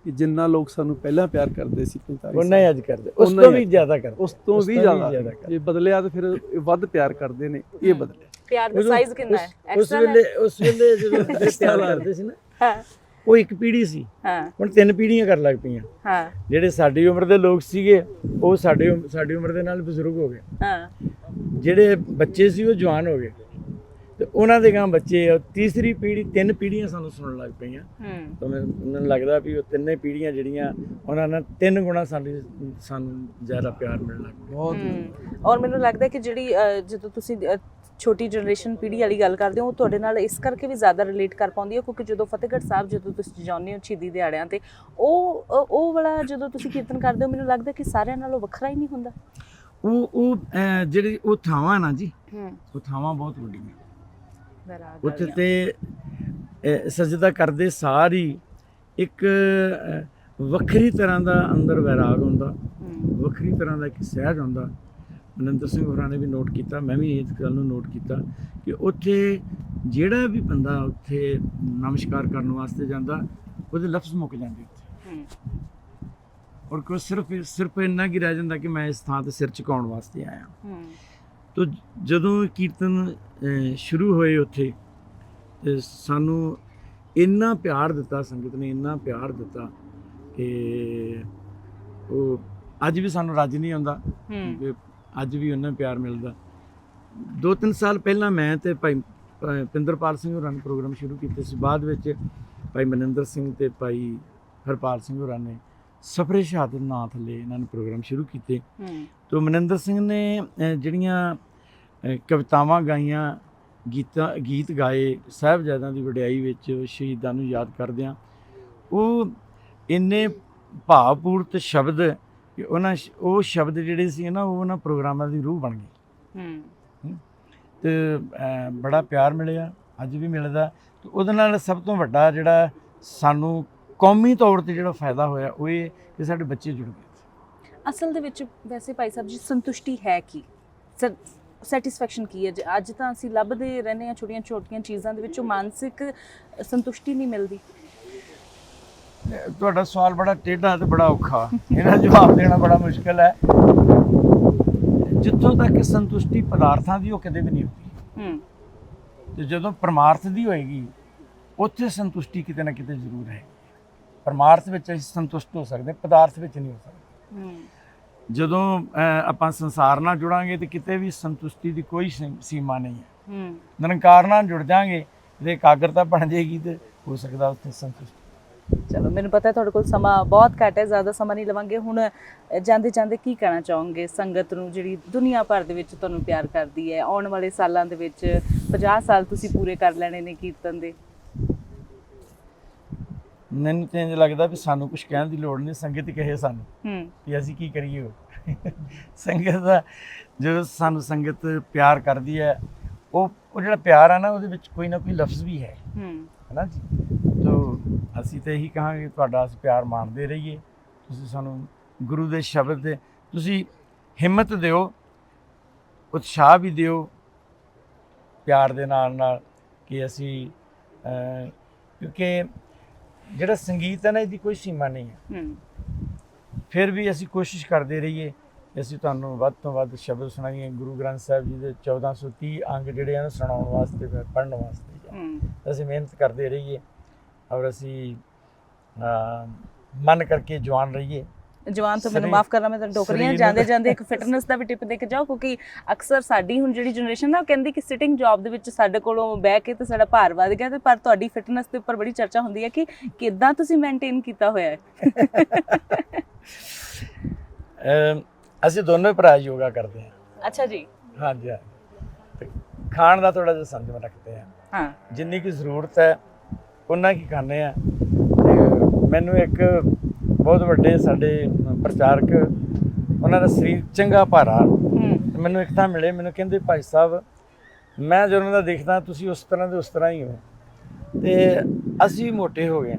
ਕਿ ਜਿੰਨਾ ਲੋਕ ਸਾਨੂੰ ਪਹਿਲਾਂ ਪਿਆਰ ਕਰਦੇ ਸੀ 45 ਉਹਨਾਂ ਹੀ ਅੱਜ ਕਰਦੇ ਉਸ ਤੋਂ ਵੀ ਜ਼ਿਆਦਾ ਕਰਦੇ ਉਸ ਤੋਂ ਵੀ ਜ਼ਿਆਦਾ। ਜੇ ਬਦਲਿਆ ਤਾਂ ਫਿਰ ਵੱਧ ਪਿਆਰ ਕਰਦੇ ਨੇ ਇਹ। ਬਦਲਿਆ। ਪਿਆਰ ਦਾ ਸਾਈਜ਼ ਕਿੰਨਾ ਹੈ? ਉਸ-? ਵੇਲੇ ਉਸ ਵੇਲੇ ਜਦੋਂ ਪਿਆਰ ਕਰਦੇ ਸੀ ਨਾ ਹਾਂ। ਉਹ ਇੱਕ ਪੀੜ੍ਹੀ ਸੀ। ਹਾਂ। ਹੁਣ ਤਿੰਨ ਪੀੜ੍ਹੀਆਂ ਕਰ ਲੱਗ ਪਈਆਂ। ਹਾਂ। ਜਿਹੜੇ ਸਾਡੀ ਉਮਰ ਦੇ ਲੋਕ ਸੀਗੇ ਉਹ ਸਾਡੇ ਸਾਡੀ ਉਮਰ ਦੇ ਨਾਲ ਬਜ਼ੁਰਗ ਹੋ ਗਏ। ਹਾਂ। ਜਿਹੜੇ ਬੱਚੇ ਸੀ ਉਹ ਜਵਾਨ ਹੋ ਗਏ। ਤੇ ਉਹਨਾਂ ਦੇ ਗਾਂ ਬੱਚੇ ਆ ਤੀਸਰੀ ਪੀੜ੍ਹੀ ਤਿੰਨ ਪੀੜ੍ਹੀਆਂ ਸਾਨੂੰ ਸੁਣਨ ਲੱਗ ਪਈਆਂ। ਹੂੰ। ਤਾਂ ਮੈਨੂੰ ਲੱਗਦਾ ਵੀ ਉਹ ਤਿੰਨੇ ਪੀੜ੍ਹੀਆਂ ਜਿਹੜੀਆਂ ਉਹਨਾਂ ਨਾਲ ਤਿੰਨ ਗੁਣਾ ਸਾਡੀ ਸਾਨੂੰ ਜ਼ਿਆਦਾ ਪਿਆਰ ਮਿਲਣ ਲੱਗ ਪਿਆ। ਬਹੁਤ ਔਰ ਮੈਨੂੰ ਲੱਗਦਾ ਕਿ ਜਿਹੜੀ ਜਦੋਂ ਤੁਸੀਂ ਛੋਟੀ ਜਨਰੇਸ਼ਨ ਪੀੜ੍ਹੀ ਵਾਲੀ ਗੱਲ ਕਰਦੇ ਹੋ ਉਹ ਤੁਹਾਡੇ ਨਾਲ ਇਸ ਕਰਕੇ ਵੀ ਜ਼ਿਆਦਾ ਰਿਲੇਟ ਕਰ ਪਾਉਂਦੀ ਹੈ ਕਿਉਂਕਿ ਜਦੋਂ ਫਤਿਹਗੜ੍ਹ ਸਾਹਿਬ ਜਦੋਂ ਤੁਸੀਂ ਜਾਂਦੇ ਹੋ ਸ਼ਹੀਦੀ ਦਿਹਾੜਿਆਂ ਤੇ ਉਹ ਉਹ ਵਾਲਾ ਜਦੋਂ ਤੁਸੀਂ ਕੀਰਤਨ ਕਰਦੇ ਹੋ ਮੈਨੂੰ ਲੱਗਦਾ ਕਿ ਸਾਰਿਆਂ ਨਾਲੋਂ ਵੱਖਰਾ ਹੀ ਨਹੀਂ ਹੁੰਦਾ। ਉਹ ਉਹ ਜਿਹੜੀ ਉਹ ਥਾਵਾਂ ਨਾ ਜੀ ਹੂੰ। ਉਹ ਥਾਵਾਂ ਬਹੁਤ ਵੱਡੀਆਂ। ਉੱਥੇ। ਤੇ ਸਜਦਾ ਕਰਦੇ ਸਾਰ ਹੀ ਇੱਕ ਵੱਖਰੀ ਤਰ੍ਹਾਂ ਦਾ ਅੰਦਰ ਵੈਰਾਗ ਹੁੰਦਾ ਵੱਖਰੀ ਤਰ੍ਹਾਂ ਦਾ ਇੱਕ ਸਹਿਜ ਹੁੰਦਾ। ਮਨਿੰਦਰ ਸਿੰਘ ਹੋਰਾਂ ਨੇ ਵੀ ਨੋਟ ਕੀਤਾ ਮੈਂ ਵੀ ਇਸ ਗੱਲ ਨੂੰ ਨੋਟ ਕੀਤਾ ਕਿ ਉੱਥੇ ਜਿਹੜਾ ਵੀ ਬੰਦਾ ਉੱਥੇ ਨਮਸਕਾਰ ਕਰਨ ਵਾਸਤੇ ਜਾਂਦਾ ਉਹਦੇ ਲਫ਼ਜ਼ ਮੁੱਕ ਜਾਂਦੇ ਉੱਥੇ। ਔਰ ਕੋਈ ਸਿਰਫ ਸਿਰਫ ਇੰਨਾ ਕੀ ਰਹਿ ਜਾਂਦਾ ਕਿ ਮੈਂ ਇਸ ਥਾਂ ਤੇ ਸਿਰ ਝੁਕਾਉਣ ਵਾਸਤੇ ਆਇਆ। ਹੂੰ। ਤੋ ਜਦੋਂ ਕੀਰਤਨ ਸ਼ੁਰੂ ਹੋਏ ਉੱਥੇ ਤੇ ਸਾਨੂੰ ਇੰਨਾ ਪਿਆਰ ਦਿੱਤਾ ਸੰਗਤ ਨੇ ਇੰਨਾ ਪਿਆਰ ਦਿੱਤਾ ਕਿ ਉਹ ਅੱਜ ਵੀ ਸਾਨੂੰ ਰੱਜ ਨਹੀਂ ਆਉਂਦਾ ਅੱਜ ਵੀ ਉਹਨਾਂ ਨੂੰ ਪਿਆਰ ਮਿਲਦਾ। ਦੋ ਤਿੰਨ ਸਾਲ ਪਹਿਲਾਂ ਮੈਂ ਤੇ ਭਾਈ ਪਿੰਦਰਪਾਲ ਸਿੰਘ ਹੋਰਾਂ ਨੇ ਪ੍ਰੋਗਰਾਮ ਸ਼ੁਰੂ ਕੀਤੇ ਸੀ। ਬਾਅਦ ਵਿੱਚ ਭਾਈ ਮਨਿੰਦਰ ਸਿੰਘ ਤੇ ਭਾਈ ਹਰਪਾਲ ਸਿੰਘ ਹੋਰਾਂ ਨੇ ਸਫਰੇ ਸ਼ਹਾਦਤ ਨਾਂ ਥੱਲੇ ਇਹਨਾਂ ਨੇ ਪ੍ਰੋਗਰਾਮ ਸ਼ੁਰੂ ਕੀਤੇ। ਤੋ ਮਨਿੰਦਰ ਸਿੰਘ ਨੇ ਜਿਹੜੀਆਂ ਕਵਿਤਾਵਾਂ ਗਾਈਆਂ ਗੀਤਾਂ ਗੀਤ ਗਾਏ ਸਾਹਿਬਜ਼ਾਦਿਆਂ ਦੀ ਵਡਿਆਈ ਵਿੱਚ ਸ਼ਹੀਦਾਂ ਨੂੰ ਯਾਦ ਕਰਦਿਆਂ ਉਹ ਇੰਨੇ ਭਾਵਪੂਰਤ ਸ਼ਬਦ ਕਿ ਉਹਨਾਂ ਉਹ ਸ਼ਬਦ ਜਿਹੜੇ ਸੀ ਨਾ ਉਹ ਉਹਨਾਂ ਪ੍ਰੋਗਰਾਮਾਂ ਦੀ ਰੂਹ ਬਣ ਗਏ। ਹੂੰ। ਤੇ ਬੜਾ ਪਿਆਰ ਮਿਲਿਆ ਅੱਜ ਵੀ ਮਿਲਦਾ। ਤੇ ਉਹਦੇ ਨਾਲ ਸਭ ਤੋਂ ਵੱਡਾ ਜਿਹੜਾ ਸਾਨੂੰ ਕੌਮੀ ਤੌਰ ਤੇ ਜਿਹੜਾ ਫਾਇਦਾ ਹੋਇਆ ਉਹ ਇਹ ਕਿ ਸਾਡੇ ਬੱਚੇ ਜੁੜ ਗਏ। ਅਸਲ ਦੇ ਵਿੱਚ ਵੈਸੇ ਭਾਈ ਸਾਹਿਬ ਜੀ ਸੰਤੁਸ਼ਟੀ ਹੈ ਕੀ? ਸੈਟੀਸਫੈਕਸ਼ਨ ਕੀ ਹੈ? ਜੇ ਅੱਜ ਤਾਂ ਅਸੀਂ ਲੱਭਦੇ ਰਹਿੰਦੇ ਹਾਂ ਛੋਟੀਆਂ ਛੋਟੀਆਂ ਚੀਜ਼ਾਂ ਦੇ ਵਿੱਚੋਂ ਮਾਨਸਿਕ ਸੰਤੁਸ਼ਟੀ ਨਹੀਂ ਮਿਲਦੀ। ਤੁਹਾਡਾ ਸਵਾਲ ਬੜਾ ਟੇਢਾ ਤੇ ਬੜਾ ਔਖਾ। ਇਹਦਾ ਜਵਾਬ ਦੇਣਾ ਬੜਾ ਮੁਸ਼ਕਲ ਹੈ। ਜਿੱਥੋਂ ਤੱਕ ਸੰਤੁਸ਼ਟੀ ਪਦਾਰਥਾਂ ਦੀ ਉਹ ਕਦੇ ਵੀ ਨਹੀਂ ਹੁੰਦੀ। ਹੂੰ। ਤੇ ਜਦੋਂ ਪਰਮਾਰਥ ਦੀ ਹੋਏਗੀ ਉੱਥੇ ਸੰਤੁਸ਼ਟੀ ਕਿਤੇ ਨਾ ਕਿਤੇ ਜ਼ਰੂਰ ਹੈ ਪਰਮਾਰਥ ਵਿੱਚ ਅਸੀਂ ਸੰਤੁਸ਼ਟ ਹੋ ਸਕਦੇ ਪਦਾਰਥ ਵਿੱਚ ਨਹੀਂ ਹੋ ਸਕਦੇ। ਹੂੰ। ਜਦੋਂ ਆਪਾਂ ਸੰਸਾਰ ਨਾਲ ਜੁੜਾਂਗੇ ਤੇ ਕਿਤੇ ਵੀ ਸੰਤੁਸ਼ਟੀ ਦੀ ਕੋਈ ਸੀਮਾ ਨਹੀਂ ਹੈ। ਹੂੰ। ਨਿਰੰਕਾਰ ਨਾਲ ਜੁੜ ਜਾਾਂਗੇ ਤੇ ਇਕਾਗਰਤਾ ਬਣ ਜਾਏਗੀ ਤੇ ਹੋ ਸਕਦਾ ਉੱਥੇ ਸੰਤੁਸ਼ਟੀ। ਚਲੋ ਮੈਨੂੰ ਪਤਾ ਹੈ ਤੁਹਾਡੇ ਕੋਲ ਸਮਾਂ ਬਹੁਤ ਘੱਟ ਹੈ ਜ਼ਿਆਦਾ ਸਮਾਂ ਨਹੀਂ ਲਵਾਂਗੇ। ਹੁਣ ਜਾਂਦੇ ਜਾਂਦੇ ਕੀ ਕਹਿਣਾ ਚਾਹੋਗੇ ਸੰਗਤ ਨੂੰ ਜਿਹੜੀ ਦੁਨੀਆ ਭਰ ਦੇ ਵਿੱਚ ਤੁਹਾਨੂੰ ਪਿਆਰ ਕਰਦੀ ਹੈ? ਆਉਣ ਵਾਲੇ ਸਾਲਾਂ ਦੇ ਵਿੱਚ 50 ਸਾਲ ਤੁਸੀਂ ਪੂਰੇ ਕਰ ਲੈਣੇ ਨੇ ਕੀਰਤਨ ਦੇ। ਮੈਨੂੰ ਤੇ ਇੰਝ ਲੱਗਦਾ ਵੀ ਸਾਨੂੰ ਕੁਝ ਕਹਿਣ ਦੀ ਲੋੜ ਨਹੀਂ ਸੰਗਤ ਹੀ ਕਹੇ ਸਾਨੂੰ ਹੂੰ। ਕਿ ਅਸੀਂ ਕੀ ਕਰੀਏ। ਸੰਗਤ ਦਾ ਜਦੋਂ ਸਾਨੂੰ ਸੰਗਤ ਪਿਆਰ ਕਰਦੀ ਹੈ ਉਹ ਉਹ ਜਿਹੜਾ ਪਿਆਰ ਆ ਨਾ ਉਹਦੇ ਵਿੱਚ ਕੋਈ ਨਾ ਕੋਈ ਲਫ਼ਜ਼ ਵੀ ਹੈ। ਹੂੰ। ਹੈਨਾ ਜੀ? ਤੋ ਅਸੀਂ ਤੇ ਇਹੀ ਕਹਾਂਗੇ ਤੁਹਾਡਾ ਅਸੀਂ ਪਿਆਰ ਮਾਣਦੇ ਰਹੀਏ। ਤੁਸੀਂ ਸਾਨੂੰ ਗੁਰੂ ਦੇ ਸ਼ਬਦ ਦੇ ਤੁਸੀਂ ਹਿੰਮਤ ਦਿਓ ਉਤਸ਼ਾਹ ਵੀ ਦਿਓ ਪਿਆਰ ਦੇ ਨਾਲ ਨਾਲ ਕਿ ਅਸੀਂ ਕਿਉਂਕਿ ਜਿਹੜਾ ਸੰਗੀਤ ਹੈ ਨਾ ਇਹਦੀ ਕੋਈ ਸੀਮਾ ਨਹੀਂ ਹੈ। ਹੂੰ। ਫਿਰ ਵੀ ਅਸੀਂ ਕੋਸ਼ਿਸ਼ ਕਰਦੇ ਰਹੀਏ ਅਸੀਂ ਤੁਹਾਨੂੰ ਵੱਧ ਤੋਂ ਵੱਧ ਸ਼ਬਦ ਸੁਣਾਈਏ। ਗੁਰੂ ਗ੍ਰੰਥ ਸਾਹਿਬ ਜੀ ਦੇ 1430 ਅੰਗ ਜਿਹੜੇ ਆ ਨਾ ਸੁਣਾਉਣ ਵਾਸਤੇ ਫਿਰ ਪੜ੍ਹਨ ਵਾਸਤੇ ਅਸੀਂ ਮਿਹਨਤ ਕਰਦੇ ਰਹੀਏ ਔਰ ਅਸੀਂ ਮਨ ਕਰਕੇ ਜਵਾਨ ਰਹੀਏ। ਜਵਾਨ ਤੋਂ ਮੈਨੂੰ ਮਾਫ ਕਰਨਾ ਮੈਂ ਸਰੀਰ ਨੂੰ ਜਾਂਦੇ ਤਾਂ- ਜਾਂਦੇ ਇੱਕ ਫਿਟਨੈਸ ਦਾ ਵੀ ਟਿਪ ਦੇ ਕੇ ਜਾਓ ਕਿਉਂਕਿ ਅਕਸਰ ਸਾਡੀ ਹੁਣ ਜਿਹੜੀ ਜਨਰੇਸ਼ਨ ਨਾ ਉਹ ਕਹਿੰਦੀ ਕਿ ਸਿਟਿੰਗ ਜੌਬ ਦੇ ਵਿੱਚ ਸਾਡੇ ਕੋਲੋਂ ਬਹਿ ਕੇ ਤੇ ਸਾਡਾ ਭਾਰ ਵੱਧ ਗਿਆ ਤੇ ਪਰ ਤੁਹਾਡੀ ਫਿਟਨੈਸ ਦੇ ਉੱਪਰ ਬੜੀ ਚਰਚਾ ਹੁੰਦੀ ਹੈ ਕਿ ਕਿੱਦਾਂ ਤੁਸੀਂ ਮੇਨਟੇਨ ਕੀਤਾ ਹੋਇਆ ਹੈ? ਅਸੀਂ ਦੋਨੋਂ ਭਰਾ ਯੋਗਾ ਕਰਦੇ ਹਾਂ। ਅੱਛਾ ਜੀ। ਹਾਂਜੀ ਤੇ ਖਾਣ ਦਾ ਥੋੜਾ ਜਿਹਾ ਸੰਜਮ ਰੱਖਦੇ ਹਾਂ। ਹਾਂ। ਜਿੰਨੀ ਕੀ ਜ਼ਰੂਰਤ ਹੈ ਉਹਨਾਂ ਕੀ ਖਾਂਦੇ ਆ ਤੇ ਮੈਨੂੰ ਇੱਕ ਬਹੁਤ ਵੱਡੇ ਸਾਡੇ ਪ੍ਰਚਾਰਕ ਉਹਨਾਂ ਦਾ ਸਰੀਰ ਚੰਗਾ ਭਾਰਾ। ਹੂੰ। ਤੇ ਮੈਨੂੰ ਇੱਕ ਤਾਂ ਮਿਲੇ ਮੈਨੂੰ ਕਹਿੰਦੇ ਭਾਈ ਸਾਹਿਬ ਮੈਂ ਜਦੋਂ ਦਾ ਦੇਖਦਾ ਤੁਸੀਂ ਉਸ ਤਰ੍ਹਾਂ ਦੇ ਉਸ ਤਰ੍ਹਾਂ ਹੀ ਹੋ। ਤੇ ਅਸੀਂ ਮੋਟੇ ਹੋ ਗਏ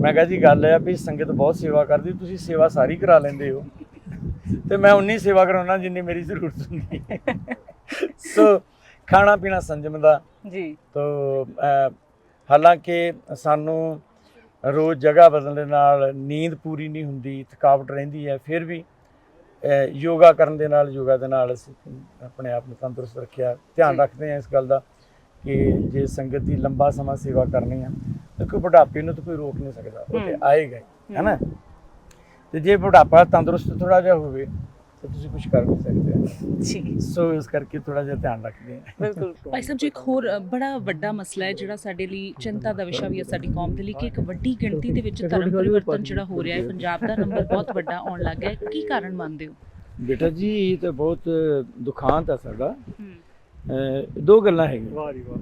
ਮੈਂ ਕਿਹਾ ਜੀ ਗੱਲ ਆ ਵੀ ਸੰਗਤ ਬਹੁਤ ਸੇਵਾ ਕਰਦੀ ਤੁਸੀਂ ਸੇਵਾ ਸਾਰੀ ਕਰਾ ਲੈਂਦੇ ਹੋ। ਤੇ ਮੈਂ ਉਨੀ ਸੇਵਾ ਕਰਾਉਣਾ ਜਿੰਨੀ ਮੇਰੀ ਜ਼ਰੂਰਤ ਹੁੰਦੀ ਹੈ। ਸੋ ਖਾਣਾ ਪੀਣਾ ਸੰਜਮ ਦਾ। ਜੀ। ਤੋ ਹਾਲਾਂਕਿ ਸਾਨੂੰ ਰੋਜ਼ ਜਗ੍ਹਾ ਬਦਲਣ ਦੇ ਨਾਲ ਨੀਂਦ ਪੂਰੀ ਨਹੀਂ ਹੁੰਦੀ ਥਕਾਵਟ ਰਹਿੰਦੀ ਹੈ ਫਿਰ ਵੀ ਯੋਗਾ ਕਰਨ ਦੇ ਨਾਲ ਯੋਗਾ ਦੇ ਨਾਲ ਅਸੀਂ ਆਪਣੇ ਆਪ ਨੂੰ ਤੰਦਰੁਸਤ ਰੱਖਿਆ ਧਿਆਨ। ਰੱਖਦੇ ਹਾਂ ਇਸ ਗੱਲ ਦਾ ਕਿ ਜੇ ਸੰਗਤ ਦੀ ਲੰਬਾ ਸਮਾਂ ਸੇਵਾ ਕਰਨੀ ਆ ਤਾਂ ਕੋਈ ਬੁਢਾਪੇ ਨੂੰ ਤਾਂ ਕੋਈ ਰੋਕ ਨਹੀਂ ਸਕਦਾ ਉਹ ਤੇ ਹੂੰ। ਆਏਗਾ ਹੀ ਹੈ ਨਾ ਤੇ ਜੇ ਬੁਢਾਪਾ ਤੰਦਰੁਸਤ ਥੋੜਾ ਜਿਹਾ ਹੋਵੇ ਤਾਂ ਤੁਸੀਂ ਕੁਝ ਕਰ ਨਹੀਂ ਸਕਦੇ ਜੀ। ਸੋ ਇਸ ਕਰਕੇ ਥੋੜਾ ਜਿਹਾ ਧਿਆਨ ਰੱਖਦੇ ਹਾਂ। ਬਿਲਕੁਲ। ਭਾਈ ਸਾਹਿਬ ਜੀ ਇੱਕ ਹੋਰ ਬੜਾ ਵੱਡਾ ਮਸਲਾ ਹੈ ਜਿਹੜਾ ਸਾਡੇ ਲਈ ਚਿੰਤਾ ਦਾ ਵਿਸ਼ਾ ਵੀ ਹੈ ਸਾਡੀ ਕੌਮ ਦੇ ਲਈ ਕਿ ਇੱਕ ਵੱਡੀ ਗਿਣਤੀ ਦੇ ਵਿੱਚ ਧਰਮ ਪਰਿਵਰਤਨ ਜਿਹੜਾ ਹੋ ਰਿਹਾ ਹੈ ਪੰਜਾਬ ਦਾ ਨੰਬਰ ਬਹੁਤ ਵੱਡਾ ਆਉਣ ਲੱਗ ਗਿਆ ਹੈ। ਕੀ ਕਾਰਨ ਮੰਨਦੇ ਹੋ? ਬੇਟਾ ਜੀ ਇਹ ਤਾਂ ਬਹੁਤ ਦੁਖਾਂਤ ਹੈ। ਸਾਡਾ ਦੋ ਗੱਲਾਂ ਹੈਗੀਆਂ। ਵਾਹ ਜੀ ਵਾਹ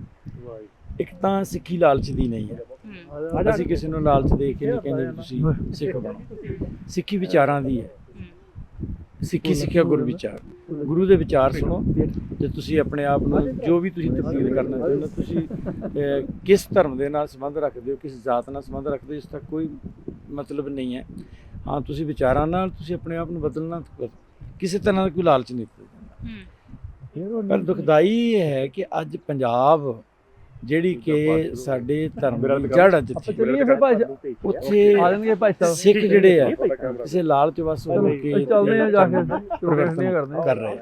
ਵਾਹ ਇੱਕ ਤਾਂ ਸਿੱਖੀ ਲਾਲਚ ਦੀ ਨਹੀਂ ਹੈ। ਅਸੀਂ ਕਿਸੇ ਨੂੰ ਲਾਲਚ ਦੇ ਕੇ ਨਹੀਂ ਕਹਿੰਦੇ ਤੁਸੀਂ ਸਿੱਖ। ਬਣੋ ਸਿੱਖੀ ਵਿਚਾਰਾਂ ਦੀ ਹੈ। ਸਿੱਖੀ ਸਿੱਖਿਆ ਗੁਰ ਵਿਚਾਰ ਗੁਰੂ ਦੇ ਵਿਚਾਰ ਸੁਣੋ ਤੇ ਤੁਸੀਂ ਆਪਣੇ ਆਪ ਨੂੰ ਜੋ ਵੀ ਤੁਸੀਂ ਤਬਦੀਲ ਕਰਨਾ ਚਾਹੁੰਦੇ ਹੋ ਤੁਸੀਂ ਕਿਸ ਧਰਮ ਦੇ ਨਾਲ ਸੰਬੰਧ ਰੱਖਦੇ ਹੋ ਕਿਸ ਜਾਤ ਨਾਲ ਸੰਬੰਧ ਰੱਖਦੇ ਹੋ ਇਸ ਦਾ ਕੋਈ ਮਤਲਬ ਨਹੀਂ ਹੈ। ਹਾਂ ਤੁਸੀਂ ਵਿਚਾਰਾਂ ਨਾਲ ਤੁਸੀਂ ਆਪਣੇ ਆਪ ਨੂੰ ਬਦਲਣਾ ਕਿਸੇ ਤਰ੍ਹਾਂ ਦਾ ਕੋਈ ਲਾਲਚ ਨਹੀਂ ਹੂੰ। ਪਰ ਦੁਖਦਾਈ ਇਹ ਹੈ ਕਿ ਅੱਜ ਪੰਜਾਬ ਜਿਹੜੀ ਕਿ ਸਾਡੇ ਧਰਮ ਦੀ ਜੜ ਜਿੱਥੇ ਚੱਲੀਏ ਫਿਰ ਭਾਈ ਉੱਥੇ ਆ ਜਾਣਗੇ ਭਾਈ ਸਾਹਿਬ। ਸਿੱਖ ਜਿਹੜੇ ਆ ਕਿਸੇ ਲਾਲਚ ਵਸ ਹੋ ਕੇ ਚੱਲਦੇ ਆ ਜਾ ਕੇ। ਪਰਿਵਰਤਨ ਕਰਦੇ। ਕਰ ਰਹੇ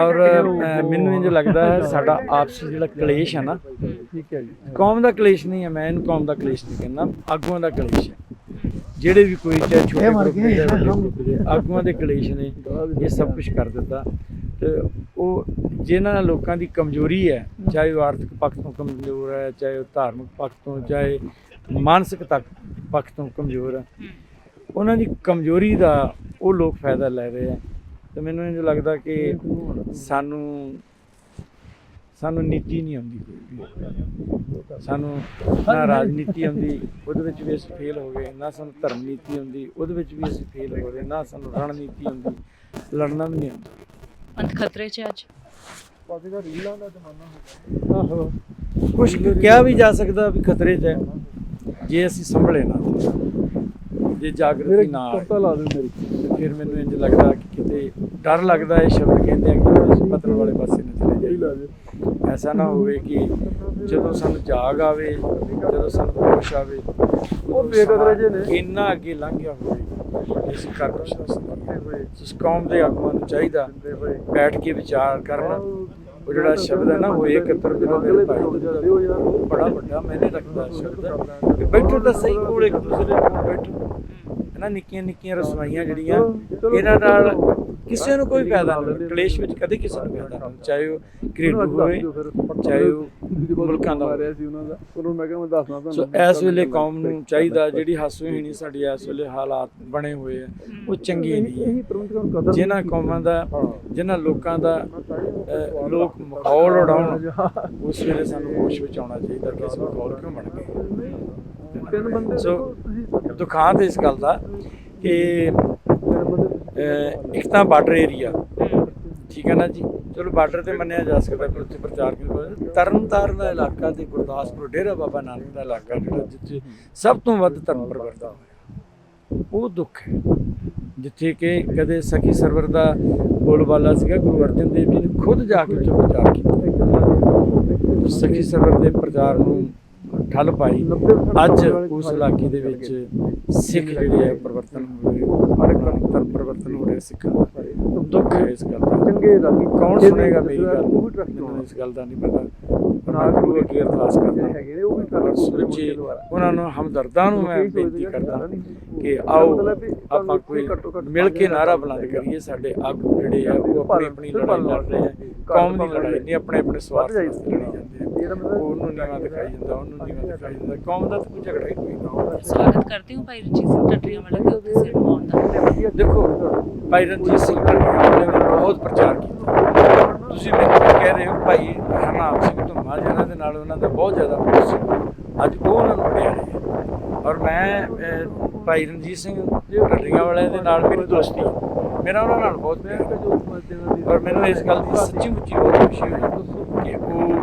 ਆ। ਔਰ ਅਹ, ਮੈਨੂੰ ਇੰਜ ਲੱਗਦਾ ਹੈ ਸਾਡਾ ਆਪਸੀ ਜਿਹੜਾ ਕਲੇਸ਼ ਹੈ ਨਾ ਠੀਕ ਹੈ ਜੀ। ਕੌਮ ਦਾ ਕਲੇਸ਼ ਨਹੀਂ ਹੈ ਮੈਂ ਇਹਨੂੰ ਕੌਮ ਦਾ ਕਲੇਸ਼ ਨਹੀਂ ਕਹਿੰਦਾ ਆਗੂਆਂ ਦਾ ਕਲੇਸ਼ ਹੈ। ਜਿਹੜੇ ਵੀ ਕੋਈ ਚਾਹੇ ਛੋਟੇ ਗਰੁੱਪ ਦੇ ਜਾਂ। ਵੱਡੇ ਗਰੁੱਪ ਦੇ ਆਗੂਆਂ ਦੇ ਕਲੇਸ਼ ਨੇ ਇਹ ਸਭ ਕੁਝ ਕਰ ਦਿੱਤਾ। ਉਹ ਜਿਨ੍ਹਾਂ ਲੋਕਾਂ ਦੀ ਕਮਜ਼ੋਰੀ ਹੈ ਚਾਹੇ ਉਹ ਆਰਥਿਕ ਪੱਖ ਤੋਂ ਕਮਜ਼ੋਰ ਹੈ ਚਾਹੇ ਉਹ ਧਾਰਮਿਕ ਪੱਖ ਤੋਂ ਚਾਹੇ ਮਾਨਸਿਕ ਤੱਕ ਪੱਖ ਤੋਂ ਕਮਜ਼ੋਰ ਹੈ। ਉਹਨਾਂ ਦੀ ਕਮਜ਼ੋਰੀ ਦਾ ਉਹ ਲੋਕ ਫਾਇਦਾ ਲੈ ਰਹੇ ਆ ਤੇ ਮੈਨੂੰ ਇੰਜ ਲੱਗਦਾ ਕਿ ਸਾਨੂੰ ਸਾਨੂੰ ਨੀਤੀ ਨਹੀਂ ਆਉਂਦੀ ਕੋਈ ਸਾਨੂੰ ਨਾ ਰਾਜਨੀਤੀ ਆਉਂਦੀ ਉਹਦੇ ਵਿੱਚ ਵੀ ਅਸੀਂ ਫੇਲ ਹੋ ਗਏ ਨਾ ਸਾਨੂੰ ਧਰਮ ਨੀਤੀ ਆਉਂਦੀ ਉਹਦੇ ਵਿੱਚ ਵੀ ਅਸੀਂ ਫੇਲ ਹੋ ਗਏ ਨਾ ਸਾਨੂੰ ਰਣਨੀਤੀ ਆਉਂਦੀ ਲੜਨਾ ਵੀ ਨਹੀਂ ਆਉਂਦਾ। ਪੰਥ ਖਤਰੇ 'ਚ ਅੱਜ। ਪਾਸੇ ਦਾ ਰੀਲਾਂ ਦਾ ਜ਼ਮਾਨਾ ਹੋ ਆਹੋ। ਕੁਝ ਕਿਹਾ ਵੀ ਜਾ ਸਕਦਾ ਵੀ ਖਤਰੇ 'ਚ ਹੈ। ਜੇ ਅਸੀਂ ਸੰਭਲੇ ਨਾ। ਜੇ ਜਾਗਰਤੀ ਨਾ ਕਰਤਾ ਲਾ ਦੇ ਮੇਰੀ। ਤੇ ਫਿਰ ਮੈਨੂੰ ਇੰਜ ਲੱਗਦਾ ਕਿ ਕਿਤੇ ਡਰ ਲੱਗਦਾ ਇਹ ਸ਼ਬਦ ਕਹਿੰਦੇ ਆ ਕਿ ਅਸੀਂ ਪਤਨ ਵਾਲੇ ਪਾਸੇ ਨੂੰ ਚਲੇ ਜਾਈਏ। ਦੇ ਐਸਾ ਨਾ ਹੋਵੇ ਕਿ ਜਦੋਂ ਸਾਨੂੰ ਜਾਗ ਆਵੇ ਜਦੋਂ ਸਾਨੂੰ ਹੋਸ਼ ਆਵੇ ਉਹ ਬੇਕਦਰੇ ਜਿਹੇ ਨੇ। ਇੰਨਾ ਅੱਗੇ ਲੰਘ ਗਿਆ ਹੋਵੇ ਕਿ ਅਸੀਂ ਕਰ ਕੁਛ ਨਾ ਸਕੀਏ ਇਸ ਕੌਮ ਦੇ ਆਗੂਆਂ ਨੂੰ ਚਾਹੀਦਾ ਬੈਠ ਕੇ ਵਿਚਾਰ ਕਰਨ। ਉਹ ਜਿਹੜਾ ਸ਼ਬਦ ਹੈ ਨਾ ਉਹ ਇਕੱਤਰ ਦਿਲੋਂ ਮੇਰੇ ਭਾਈ ਉਹ ਬੜਾ ਵੱਡਾ ਮੈਨੇ ਰੱਖਦਾ ਸ਼ਬਦ ਕਿ ਬੈਠੋ ਤਾਂ ਸਹੀ ਕੋਲ ਇੱਕ ਦੂਸਰੇ ਕੋਲ ਬੈਠੋ। ਇਹਨਾਂ ਨਿੱਕੀਆਂ ਨਿੱਕੀਆਂ ਰਸਵਾਈਆਂ ਜਿਹੜੀਆਂ ਇਹਨਾਂ ਨਾਲ ਕਿਸੇ ਨੂੰ ਕੋਈ ਫਾਇਦਾ ਨਹੀਂ ਕਲੇਸ਼ ਵਿੱਚ ਕਦੇ ਕਿਸੇ ਨੂੰ ਫਾਇਦਾ ਨਹੀਂ। ਚਾਹੇ ਉਹ ਘਰੇਲੂ ਹੋਵੇ ਚਾਹੇ ਉਹ ਮੁਲਕਾਂ ਦਾ ਹੋਵੇ। ਮਾਰਿਆ ਸੀ ਉਹਨਾਂ ਦਾ ਉਹਨੂੰ ਮੈਂ ਕਿਹਾ ਮੈਂ ਦੱਸਣਾ ਤੁਹਾਨੂੰ ਸੋ ਇਸ ਵੇਲੇ ਕੌਮ ਨੂੰ ਚਾਹੀਦਾ ਜਿਹੜੀ ਹਾਸੋਹੀਣੀ ਸਾਡੀ ਇਸ ਵੇਲੇ ਹਾਲਾਤ ਬਣੇ ਹੋਏ ਆ ਉਹ ਚੰਗੇ ਨਹੀਂ ਜਿਨ੍ਹਾਂ ਕੌਮਾਂ ਦਾ ਜਿਨ੍ਹਾਂ ਲੋਕਾਂ ਦਾ ਲੋਕ ਮਖੌਲ ਉਡਾਉਣ ਉਸ ਵੇਲੇ ਸਾਨੂੰ ਹੋਸ਼ ਵਿੱਚ ਆਉਣਾ ਚਾਹੀਦਾ ਕਿ ਅਸੀਂ ਮਖੌਲ ਕਿਉਂ ਬਣ ਗਏ। ਤਿੰਨ ਬੰਦੇ ਸੋ ਦੁਖਾਂਤ ਇਸ ਗੱਲ ਦਾ ਕਿ ਇੱਕ ਤਾਂ ਬਾਰਡਰ ਏਰੀਆ। ਠੀਕ ਹੈ ਨਾ ਜੀ? ਚਲੋ ਬਾਰਡਰ ਤੇ ਮੰਨਿਆ ਜਾ ਸਕਦਾ ਪਰ ਉੱਥੇ ਪ੍ਰਚਾਰ ਕਿਉਂ ਤਰਨ ਤਾਰਨ ਦਾ ਇਲਾਕਾ ਤੇ ਗੁਰਦਾਸਪੁਰ ਡੇਰਾ ਬਾਬਾ ਨਾਨਕ ਦਾ ਇਲਾਕਾ ਜਿਹੜਾ ਜਿੱਥੇ ਸਭ ਤੋਂ ਵੱਧ ਧਰਮ ਪਰਿਵਰਤਨ ਹੋਇਆ। ਉਹ ਦੁੱਖ ਹੈ। ਜਿੱਥੇ ਕਿ ਕਦੇ ਸਖੀ ਸਰਵਰ ਦਾ ਬੋਲਬਾਲਾ ਸੀਗਾ, ਗੁਰੂ ਅਰਜਨ ਦੇਵ ਜੀ ਨੇ ਖੁਦ ਜਾ ਕੇ ਉੱਥੇ ਪ੍ਰਚਾਰ ਕੀਤਾ। ਸਖੀ ਸਰਵਰ ਦੇ ਪ੍ਰਚਾਰ ਨੂੰ ਠੱਲ ਪਾਈ। ਅੱਜ ਉਸ ਇਲਾਕੇ ਦੇ ਵਿੱਚ ਸਿੱਖ ਜਿਹੜੇ ਆ ਪਰਿਵਰਤਨ ਹੋ ਰਹੇ ਹਰ ਇੱਕ ਧਰਮ ਪਰਿਵਰਤਨ ਹੋ ਰਿਹਾ ਸਿੱਖਾਂ ਦਾ। ਦੁੱਖ ਹੈ ਇਸ ਗੱਲ ਦਾ। ਚੰਗੇ ਲੱਗੀ ਕੌਣ ਸੁਣੇਗਾ ਮੇਰੀ ਗੱਲ? ਉਹ ਵੀ ਟਰੱਕ ਮੈਨੂੰ ਇਸ ਗੱਲ ਦਾ ਨਹੀਂ ਪਤਾ। ਪਰ ਮੈਂ ਗੁਰੂ ਅੱਗੇ ਅਰਦਾਸ ਕਰਦਾ। ਹੈਗੇ ਨੇ ਉਹ ਵੀ ਔਰ ਸਮੁੱਚੇ ਉਹਨਾਂ ਨੂੰ ਹਮਦਰਦਾਂ ਨੂੰ ਮੈਂ ਬੇਨਤੀ ਕਰਦਾ ਕਿ ਆਓ ਆਪਾਂ ਕੋਈ ਮਿਲ ਕੇ ਨਾਰਾ ਬੁਲੰਦ ਕਰੀਏ ਸਾਡੇ ਆਗੂ ਜਿਹੜੇ ਆ ਉਹ ਆਪਣੀ ਆਪਣੀ ਲੜਾਈ ਲੜ ਰਹੇ ਆ। ਕੌਮ ਦੀ ਲੜਾਈ ਨਹੀਂ ਆਪਣੇ ਆਪਣੇ ਸਵਾਰਥ ਵਾਸਤੇ ਲੜੀ ਜਾਂਦੇ ਆ ਉਹਨੂੰ ਨੀਵਾ ਦਿਖਾਈ ਜਾਂਦਾ ਉਹਨੂੰ ਨੀਵਾ ਦਿਖਾਈ ਜਾਂਦਾ। ਕੌਮ ਦਾ ਤਾਂ ਕੋਈ ਝਗੜਾ ਹੀ ਕੋਈ ਨਾ ਸਵਾਗਤ ਕਰਦੇ ਹਾਂ ਭਾਈ ਰਣਜੀਤ ਸਿੰਘ ਟੱਟਰੀਆਂ ਵਾਲੇ ਦੇ ਉੱਤੇ ਸਿਰ ਪਾਉਣ ਦਾ। ਦੇਖੋ ਭਾਈ ਰਣਜੀਤ ਸਿੰਘ ਢੱਡਰੀਆਂ ਵਾਲੇ ਨੇ ਬਹੁਤ ਪ੍ਰਚਾਰ ਕੀਤਾ। ਤੁਸੀਂ ਮੈਨੂੰ ਕੀ ਕਹਿ ਰਹੇ ਹੋ ਭਾਈ ਹਰਨਾਮ ਸਿੰਘ ਧੁੰਮਾ ਜਿਹਨਾਂ ਦੇ ਨਾਲ ਉਹਨਾਂ ਦਾ ਬਹੁਤ ਜ਼ਿਆਦਾ ਪਿਆਰ ਸੀ। ਅੱਜ ਉਹ ਉਹਨਾਂ ਨੂੰ। ਔਰ ਮੈਂ ਭਾਈ ਰਣਜੀਤ ਸਿੰਘ ਢੱਡਰੀਆਂ ਵਾਲੇ ਦੇ ਨਾਲ ਮੇਰੀ ਦੋਸਤੀ ਹੈ। ਮੇਰਾ ਉਹਨਾਂ ਨਾਲ ਬਹੁਤ ਪਿਆਰ। ਹੈ ਔਰ ਮੈਨੂੰ ਇਸ ਗੱਲ ਦੀ ਸੱਚੀ ਮੁੱਚੀ ਬਹੁਤ ਖੁਸ਼ੀ ਹੋਈ ਕਿ ਉਹ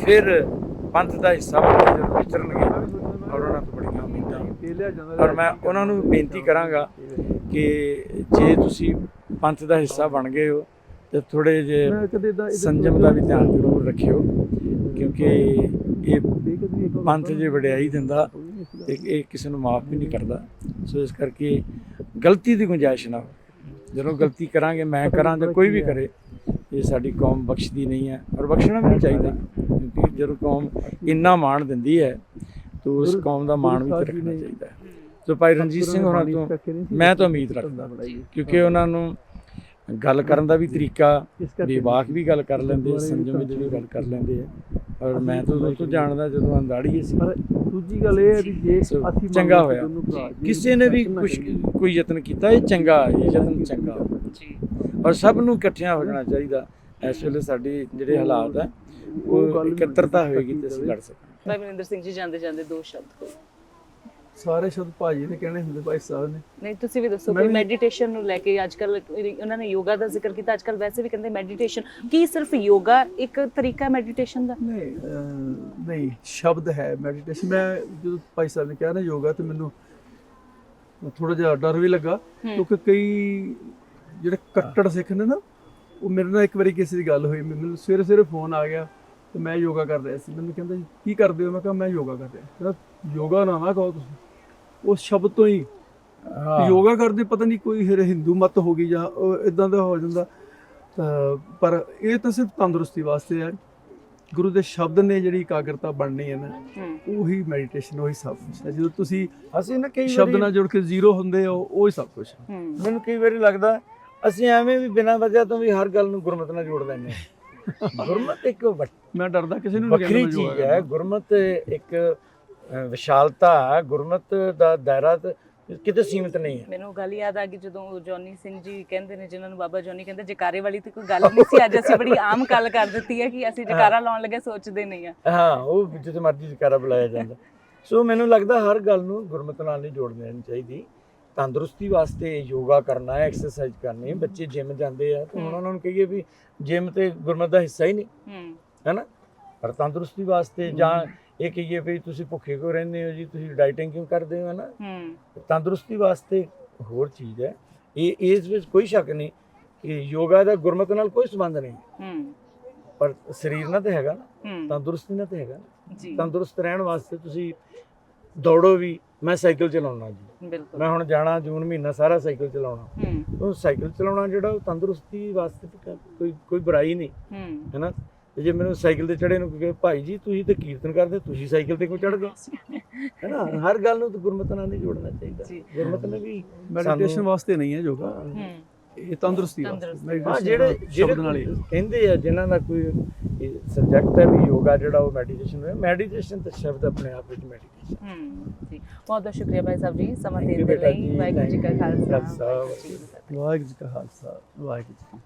ਫਿਰ ਪੰਥ ਦਾ ਹਿੱਸਾ ਬਣ ਕੇ ਵਿਚਰਨਗੇ ਔਰ ਉਹਨਾਂ ਤੋਂ ਬੜੀਆਂ ਉਮੀਦਾਂ। ਔਰ ਮੈਂ ਉਹਨਾਂ ਨੂੰ ਬੇਨਤੀ ਕਰਾਂਗਾ ਕਿ ਜੇ ਤੁਸੀਂ ਪੰਥ ਦਾ ਹਿੱਸਾ ਬਣ ਗਏ ਹੋ ਤੇ ਥੋੜੇ ਜੇ ਸੰਜਮ ਦਾ ਵੀ ਧਿਆਨ ਜ਼ਰੂਰ ਰੱਖਿਓ ਕਿਉਂਕਿ ਇਹ ਪੰਥ ਜੇ ਵਡਿਆਈ ਦਿੰਦਾ ਤੇ ਇਹ ਕਿਸੇ ਨੂੰ ਮਾਫ ਵੀ ਨਹੀਂ ਕਰਦਾ। ਸੋ ਇਸ ਕਰਕੇ ਗਲਤੀ ਦੀ ਗੁੰਜਾਇਸ਼ ਨਾ ਜਦੋਂ ਗਲਤੀ ਕਰਾਂਗੇ ਮੈਂ ਕਰਾਂ ਜਾਂ ਕੋਈ ਵੀ ਕਰੇ ਇਹ ਸਾਡੀ ਕੌਮ ਬਖਸ਼ਦੀ ਨਹੀਂ ਹੈ ਔਰ ਬਖਸ਼ਣਾ ਵੀ ਨਹੀਂ ਚਾਹੀਦਾ। ਜਦੋਂ ਕੌਮ ਇੰਨਾ ਮਾਣ ਦਿੰਦੀ ਹੈ ਤਾਂ ਉਸ ਕੌਮ ਦਾ ਮਾਣ ਵੀ ਰੱਖਣਾ ਚਾਹੀਦਾ ਹੈ। ਸੋ ਭਾਈ ਰਣਜੀਤ ਸਿੰਘ ਹੋਰਾਂ ਤੋਂ ਮੈਂ ਤਾਂ ਉਮੀਦ ਰੱਖਦਾ ਕਿਉਂਕਿ ਉਹਨਾਂ ਨੂੰ ਗੱਲ ਕਰਨ ਦਾ ਵੀ ਤਰੀਕਾ ਬੇਬਾਕ ਵੀ ਗੱਲ ਕਰ ਲੈਂਦੇ ਸੰਜਮ ਵਿੱਚ ਵੀ ਗੱਲ ਕਰ ਲੈਂਦੇ ਆ। ਔਰ ਮੈਂ ਤਾਂ ਉਦੋਂ ਤੋਂ ਜਾਣਦਾ ਜਦੋਂ ਅੰਦਾੜੀ ਸੀ। ਪਰ ਦੂਜੀ ਗੱਲ ਇਹ ਹੈ ਕਿ ਜੇ ਅਸੀਂ ਚੰਗਾ ਹੋਇਆ। ਕਿਸੇ ਨੇ ਵੀ ਕੁਝ। ਕੋਈ ਯਤਨ ਕੀਤਾ ਇਹ ਚੰਗਾ ਇਹ ਯਤਨ ਚੰਗਾ। ਜੀ। ਔਰ ਸਭ ਨੂੰ ਇਕੱਠਿਆਂ ਹੋ ਜਾਣਾ ਚਾਹੀਦਾ। ਇਸ ਵੇਲੇ ਸਾਡੇ ਜਿਹੜੇ ਹਾਲਾਤ ਹੈ ਉਹ ਇਕੱਤਰਤਾ ਹੋਏਗੀ ਤੇ ਅਸੀਂ ਲੜ ਸਕਾਂਗੇ। ਭਾਈ ਮਨਿੰਦਰ ਸਿੰਘ ਜੀ ਜਾਂਦੇ ਜਾਂਦੇ ਦੋ ਸ਼ਬਦ ਕੋਈ। ਸਾਰੇ ਸ਼ਬਦ ਭਾਜੀ ਨੇ ਕਹਿਣੇ ਹੁੰਦੇ ਭਾਈ ਸਾਹਿਬ ਨੇ। ਨਹੀਂ ਤੁਸੀਂ ਵੀ ਦੱਸੋ ਵੀ- ਮੈਡੀਟੇਸ਼ਨ ਨੂੰ ਲੈ ਕੇ ਅੱਜ ਕੱਲ ਉਹਨਾਂ ਨੇ ਯੋਗਾ ਦਾ ਜ਼ਿਕਰ ਕੀਤਾ ਅੱਜ ਕੱਲ ਵੈਸੇ ਵੀ ਕਹਿੰਦੇ ਮੈਡੀਟੇਸ਼ਨ ਕੀ ਸਿਰਫ ਯੋਗਾ ਇੱਕ ਤਰੀਕਾ ਮੈਡੀਟੇਸ਼ਨ ਦਾ? ਨਹੀਂ ਨਹੀਂ ਸ਼ਬਦ ਹੈ ਮੈਡੀਟੇਸ਼ਨ ਮੈਂ ਜਦੋਂ ਭਾਈ ਸਾਹਿਬ ਨੇ ਕਿਹਾ ਨਾ ਯੋਗਾ ਤੇ ਮੈਨੂੰ ਥੋੜਾ ਜਿਹਾ ਡਰ ਵੀ ਲੱਗਾ ਕਿਉਂਕਿ ਕਈ ਜਿਹੜੇ ਕੱਟੜ ਸਿੱਖ ਨੇ ਨਾ ਉਹ ਮੇਰੇ ਨਾਲ ਇੱਕ ਵਾਰੀ ਕਿਸੇ ਦੀ ਗੱਲ ਹੋਈ। ਮੈਨੂੰ ਸਵੇਰੇ ਸਵੇਰੇ ਫੋਨ ਆ ਗਿਆ। ਤੇ ਮੈਂ ਯੋਗਾ ਕਰ ਰਿਹਾ ਸੀ। ਮੈਨੂੰ ਕਹਿੰਦਾ ਜੀ ਕੀ ਕਰਦੇ ਹੋ? ਮੈਂ ਕਿਹਾ ਮੈਂ ਯੋਗਾ ਕਰ ਰਿਹਾ। ਕਹਿੰਦਾ ਯੋਗਾ ਨਾ ਨਾ ਕਹੋ ਤੁਸੀਂ। ਉਸ ਸ਼ਬਦ ਤੋਂ ਹੀ ਹਾਂ। ਯੋਗਾ ਕਰਦੇ ਪਤਾ ਨਹੀਂ ਕੋਈ ਫਿਰ ਹਿੰਦੂ ਮਤ ਹੋ ਗਈ ਜਾਂ ਇਦਾਂ ਦਾ ਹੋ ਜਾਂਦਾ। ਪਰ ਇਹ ਤਾਂ ਸਿਰਫ ਤੰਦਰੁਸਤੀ ਵਾਸਤੇ ਹੈ ਗੁਰੂ ਦੇ ਸ਼ਬਦ ਨੇ ਜਿਹੜੀ ਇਕਾਗਰਤਾ ਬਣਨੀ ਹੈ ਨਾ ਉਹੀ ਮੈਡੀਟੇਸ਼ਨ ਉਹੀ ਸਭ ਕੁਝ ਹੈ। ਜਦੋਂ ਤੁਸੀਂ ਅਸੀਂ ਨਾ ਕਈ ਸ਼ਬਦ ਨਾਲ ਜੁੜ ਕੇ ਜ਼ੀਰੋ ਹੁੰਦੇ ਹੋ ਉਹ ਹੀ ਸਭ ਕੁਝ ਮੈਨੂੰ ਕਈ ਵਾਰੀ ਲੱਗਦਾ ਅਸੀਂ ਐਵੇਂ ਵੀ ਬਿਨਾਂ ਵਜ੍ਹਾ ਤੋਂ ਵੀ ਹਰ ਗੱਲ ਨੂੰ ਗੁਰਮਤ ਨਾਲ ਜੋੜ ਲੈਂਦੇ ਹਾਂ। ਗੁਰਮਤ ਇੱਕ ਵੱ- ਮੈਂ ਡਰਦਾ ਕਿਸੇ ਨੂੰ ਨਹੀਂ ਵੱਖਰੀ ਚੀਜ਼ ਹੈ। ਗੁਰਮਤ ਇੱਕ ਅ, ਵਿਸ਼ਾਲਤਾ ਹੈ। ਗੁਰਮਤ ਦਾ ਦਾਇਰਾ ਤੇ ਕਿਤੇ ਸੀਮਿਤ ਨਹੀਂ ਹੈ। ਮੈਨੂੰ ਗੱਲ ਯਾਦ ਆ ਗਈ ਜਦੋਂ ਜੋਨੀ ਸਿੰਘ ਜੀ ਕਹਿੰਦੇ ਨੇ ਜਿਨ੍ਹਾਂ ਨੂੰ ਬਾਬਾ ਜੋਨੀ ਕਹਿੰਦੇ ਜਕਾਰੇ ਵਾਲੀ ਤੇ ਕੋਈ ਗੱਲ ਨਹੀਂ ਸੀ। ਅੱਜ ਅਸੀਂ ਬੜੀ ਆਮ ਗੱਲ ਕਰ ਦਿੱਤੀ ਹੈ ਕਿ ਅਸੀਂ ਜਕਾਰਾ ਲਾਉਣ ਲੱਗੇ ਸੋਚਦੇ ਨਹੀਂ ਆ। ਹਾਂ ਉਹ ਜਿੱਥੇ ਮਰਜ਼ੀ ਜਕਾਰਾ ਬੁਲਾਇਆ ਜਾਂਦਾ। ਸੋ ਮੈਨੂੰ ਲੱਗਦਾ ਹਰ ਗੱਲ ਨੂੰ ਗੁਰਮਤ ਨਾਲ ਨਹੀਂ ਜੋੜ ਦੇਣੀ ਚਾਹੀਦੀ। ਤੰਦਰੁਸਤੀ ਵਾਸਤੇ ਯੋਗਾ ਕਰਨਾ ਹੈ ਐਕਸਰਸਾਈਜ਼ ਕਰਨੀ ਹੈ। ਬੱਚੇ ਜਿਮ ਜਾਂਦੇ ਆ ਤਾਂ ਹੁਣ। ਉਹਨਾਂ ਨੂੰ ਕਹੀਏ ਵੀ ਜਿਮ ਤੇ ਗੁਰਮਤ ਦਾ ਹਿੱਸਾ ਹੀ ਨਹੀਂ ਹੂੰ। ਹੈਨਾ? ਪਰ ਤੰਦਰੁਸਤੀ ਵਾਸਤੇ ਜਾਂ ਇਹ ਕਹੀਏ ਵੀ ਤੁਸੀਂ ਭੁੱਖੇ ਕਿਉਂ ਰਹਿੰਦੇ ਹੋ ਜੀ ਤੁਸੀਂ ਡਾਈਟਿੰਗ ਕਿਉਂ ਕਰਦੇ ਹੋ ਹੈਨਾ? ਹੂੰ। ਤੰਦਰੁਸਤੀ ਵਾਸਤੇ ਹੋਰ ਚੀਜ਼ ਹੈ। ਇਹ ਇਸ ਵਿੱਚ ਕੋਈ ਸ਼ੱਕ ਨਹੀਂ ਕਿ ਯੋਗਾ ਦਾ ਗੁਰਮਤ ਨਾਲ ਕੋਈ ਸੰਬੰਧ ਨਹੀਂ। ਹੂੰ। ਪਰ ਸਰੀਰ ਨਾਲ ਤੇ ਹੈਗਾ ਨਾ। ਤੰਦਰੁਸਤੀ ਨਾਲ ਤੇ ਹੈਗਾ ਨਾ। ਤੰਦਰੁਸਤ ਰਹਿਣ ਵਾਸਤੇ ਤੁਸੀਂ ਦੌੜੋ ਵੀ ਮੈਂ ਸਾਈਕਲ ਚਲਾਉਣਾ ਜੀ। ਬਿਲਕੁਲ। ਮੈਂ ਹੁਣ ਜਾਣਾ ਜੂਨ ਮਹੀਨਾ ਸਾਰਾ ਸਾਈਕਲ ਚਲਾਉਣਾ। ਹੂੰ। ਉਹ ਸਾਈਕਲ ਚਲਾਉਣਾ ਜਿਹੜਾ ਉਹ ਤੰਦਰੁਸਤੀ ਵਾਸਤੇ ਕੋਈ ਕੋਈ ਬੁਰਾਈ ਨਹੀਂ। ਹੂੰ। ਹੈਨਾ? ਤੇ ਜੇ ਮੈਨੂੰ ਸਾਈਕਲ ਤੇ ਚੜੇ ਨੂੰ ਕਹੇ ਭਾਈ ਜੀ ਤੁਸੀਂ ਤੇ ਕੀਰਤਨ ਕਰਦੇ ਤੁਸੀਂ ਸਾਈਕਲ ਤੇ ਕਿਉਂ ਚੜ ਗਏ ਹੈਨਾ? ਹਰ ਗੱਲ ਨੂੰ ਤਾਂ ਗੁਰਮਤਿ ਨਾਲ ਨਹੀਂ ਜੋੜਨਾ ਚਾਹੀਦਾ। ਜੀ। ਗੁਰਮਤ ਨੇ ਵੀ ਮੈਡੀਟੇਸ਼ਨ ਸਾਨੂੰ- ਵਾਸਤੇ ਨਹੀਂ ਹੈ ਯੋਗਾ। ਹੂੰ। ਇਹ ਤੰਦਰੁਸਤੀ ਵਾਸਤੇ। ਹਾਂ ਜਿਹੜੇ ਸ਼ਬਦ ਨਾਲ ਹੀ। ਜਿਹੜੇ ਕਹਿੰਦੇ ਆ ਜਿਨ੍ਹਾਂ ਦਾ ਕੋਈ ਸਬਜੈਕਟ ਹੈ ਵੀ ਯੋਗਾ ਜਿਹੜਾ ਉਹ ਮੈਡੀਟੇਸ਼ਨ ਹੈ ਮੈਡੀਟੇਸ਼ਨ ਤਾਂ ਸ਼ਬਦ ਆਪਣੇ ਆਪ ਵਿੱਚ ਮੈਡੀਟੇਸ਼ਨ ਹੂੰ ਜੀ। ਬਹੁਤ ਬਹੁਤ ਸ਼ੁਕਰੀਆ ਭਾਈ ਸਾਹਿਬ ਜੀ ਸਮਾਂ ਦੇਣ ਦੇ ਲਈ। ਵਾਹਿਗੁਰੂ ਜੀ ਕਾ। ਖਾਲਸਾ। ਵਾਹਿਗੁਰੂ ਜੀ ਕੀ ਖਾਲਸਾ ਵਾਹਿਗੁਰੂ ਜੀ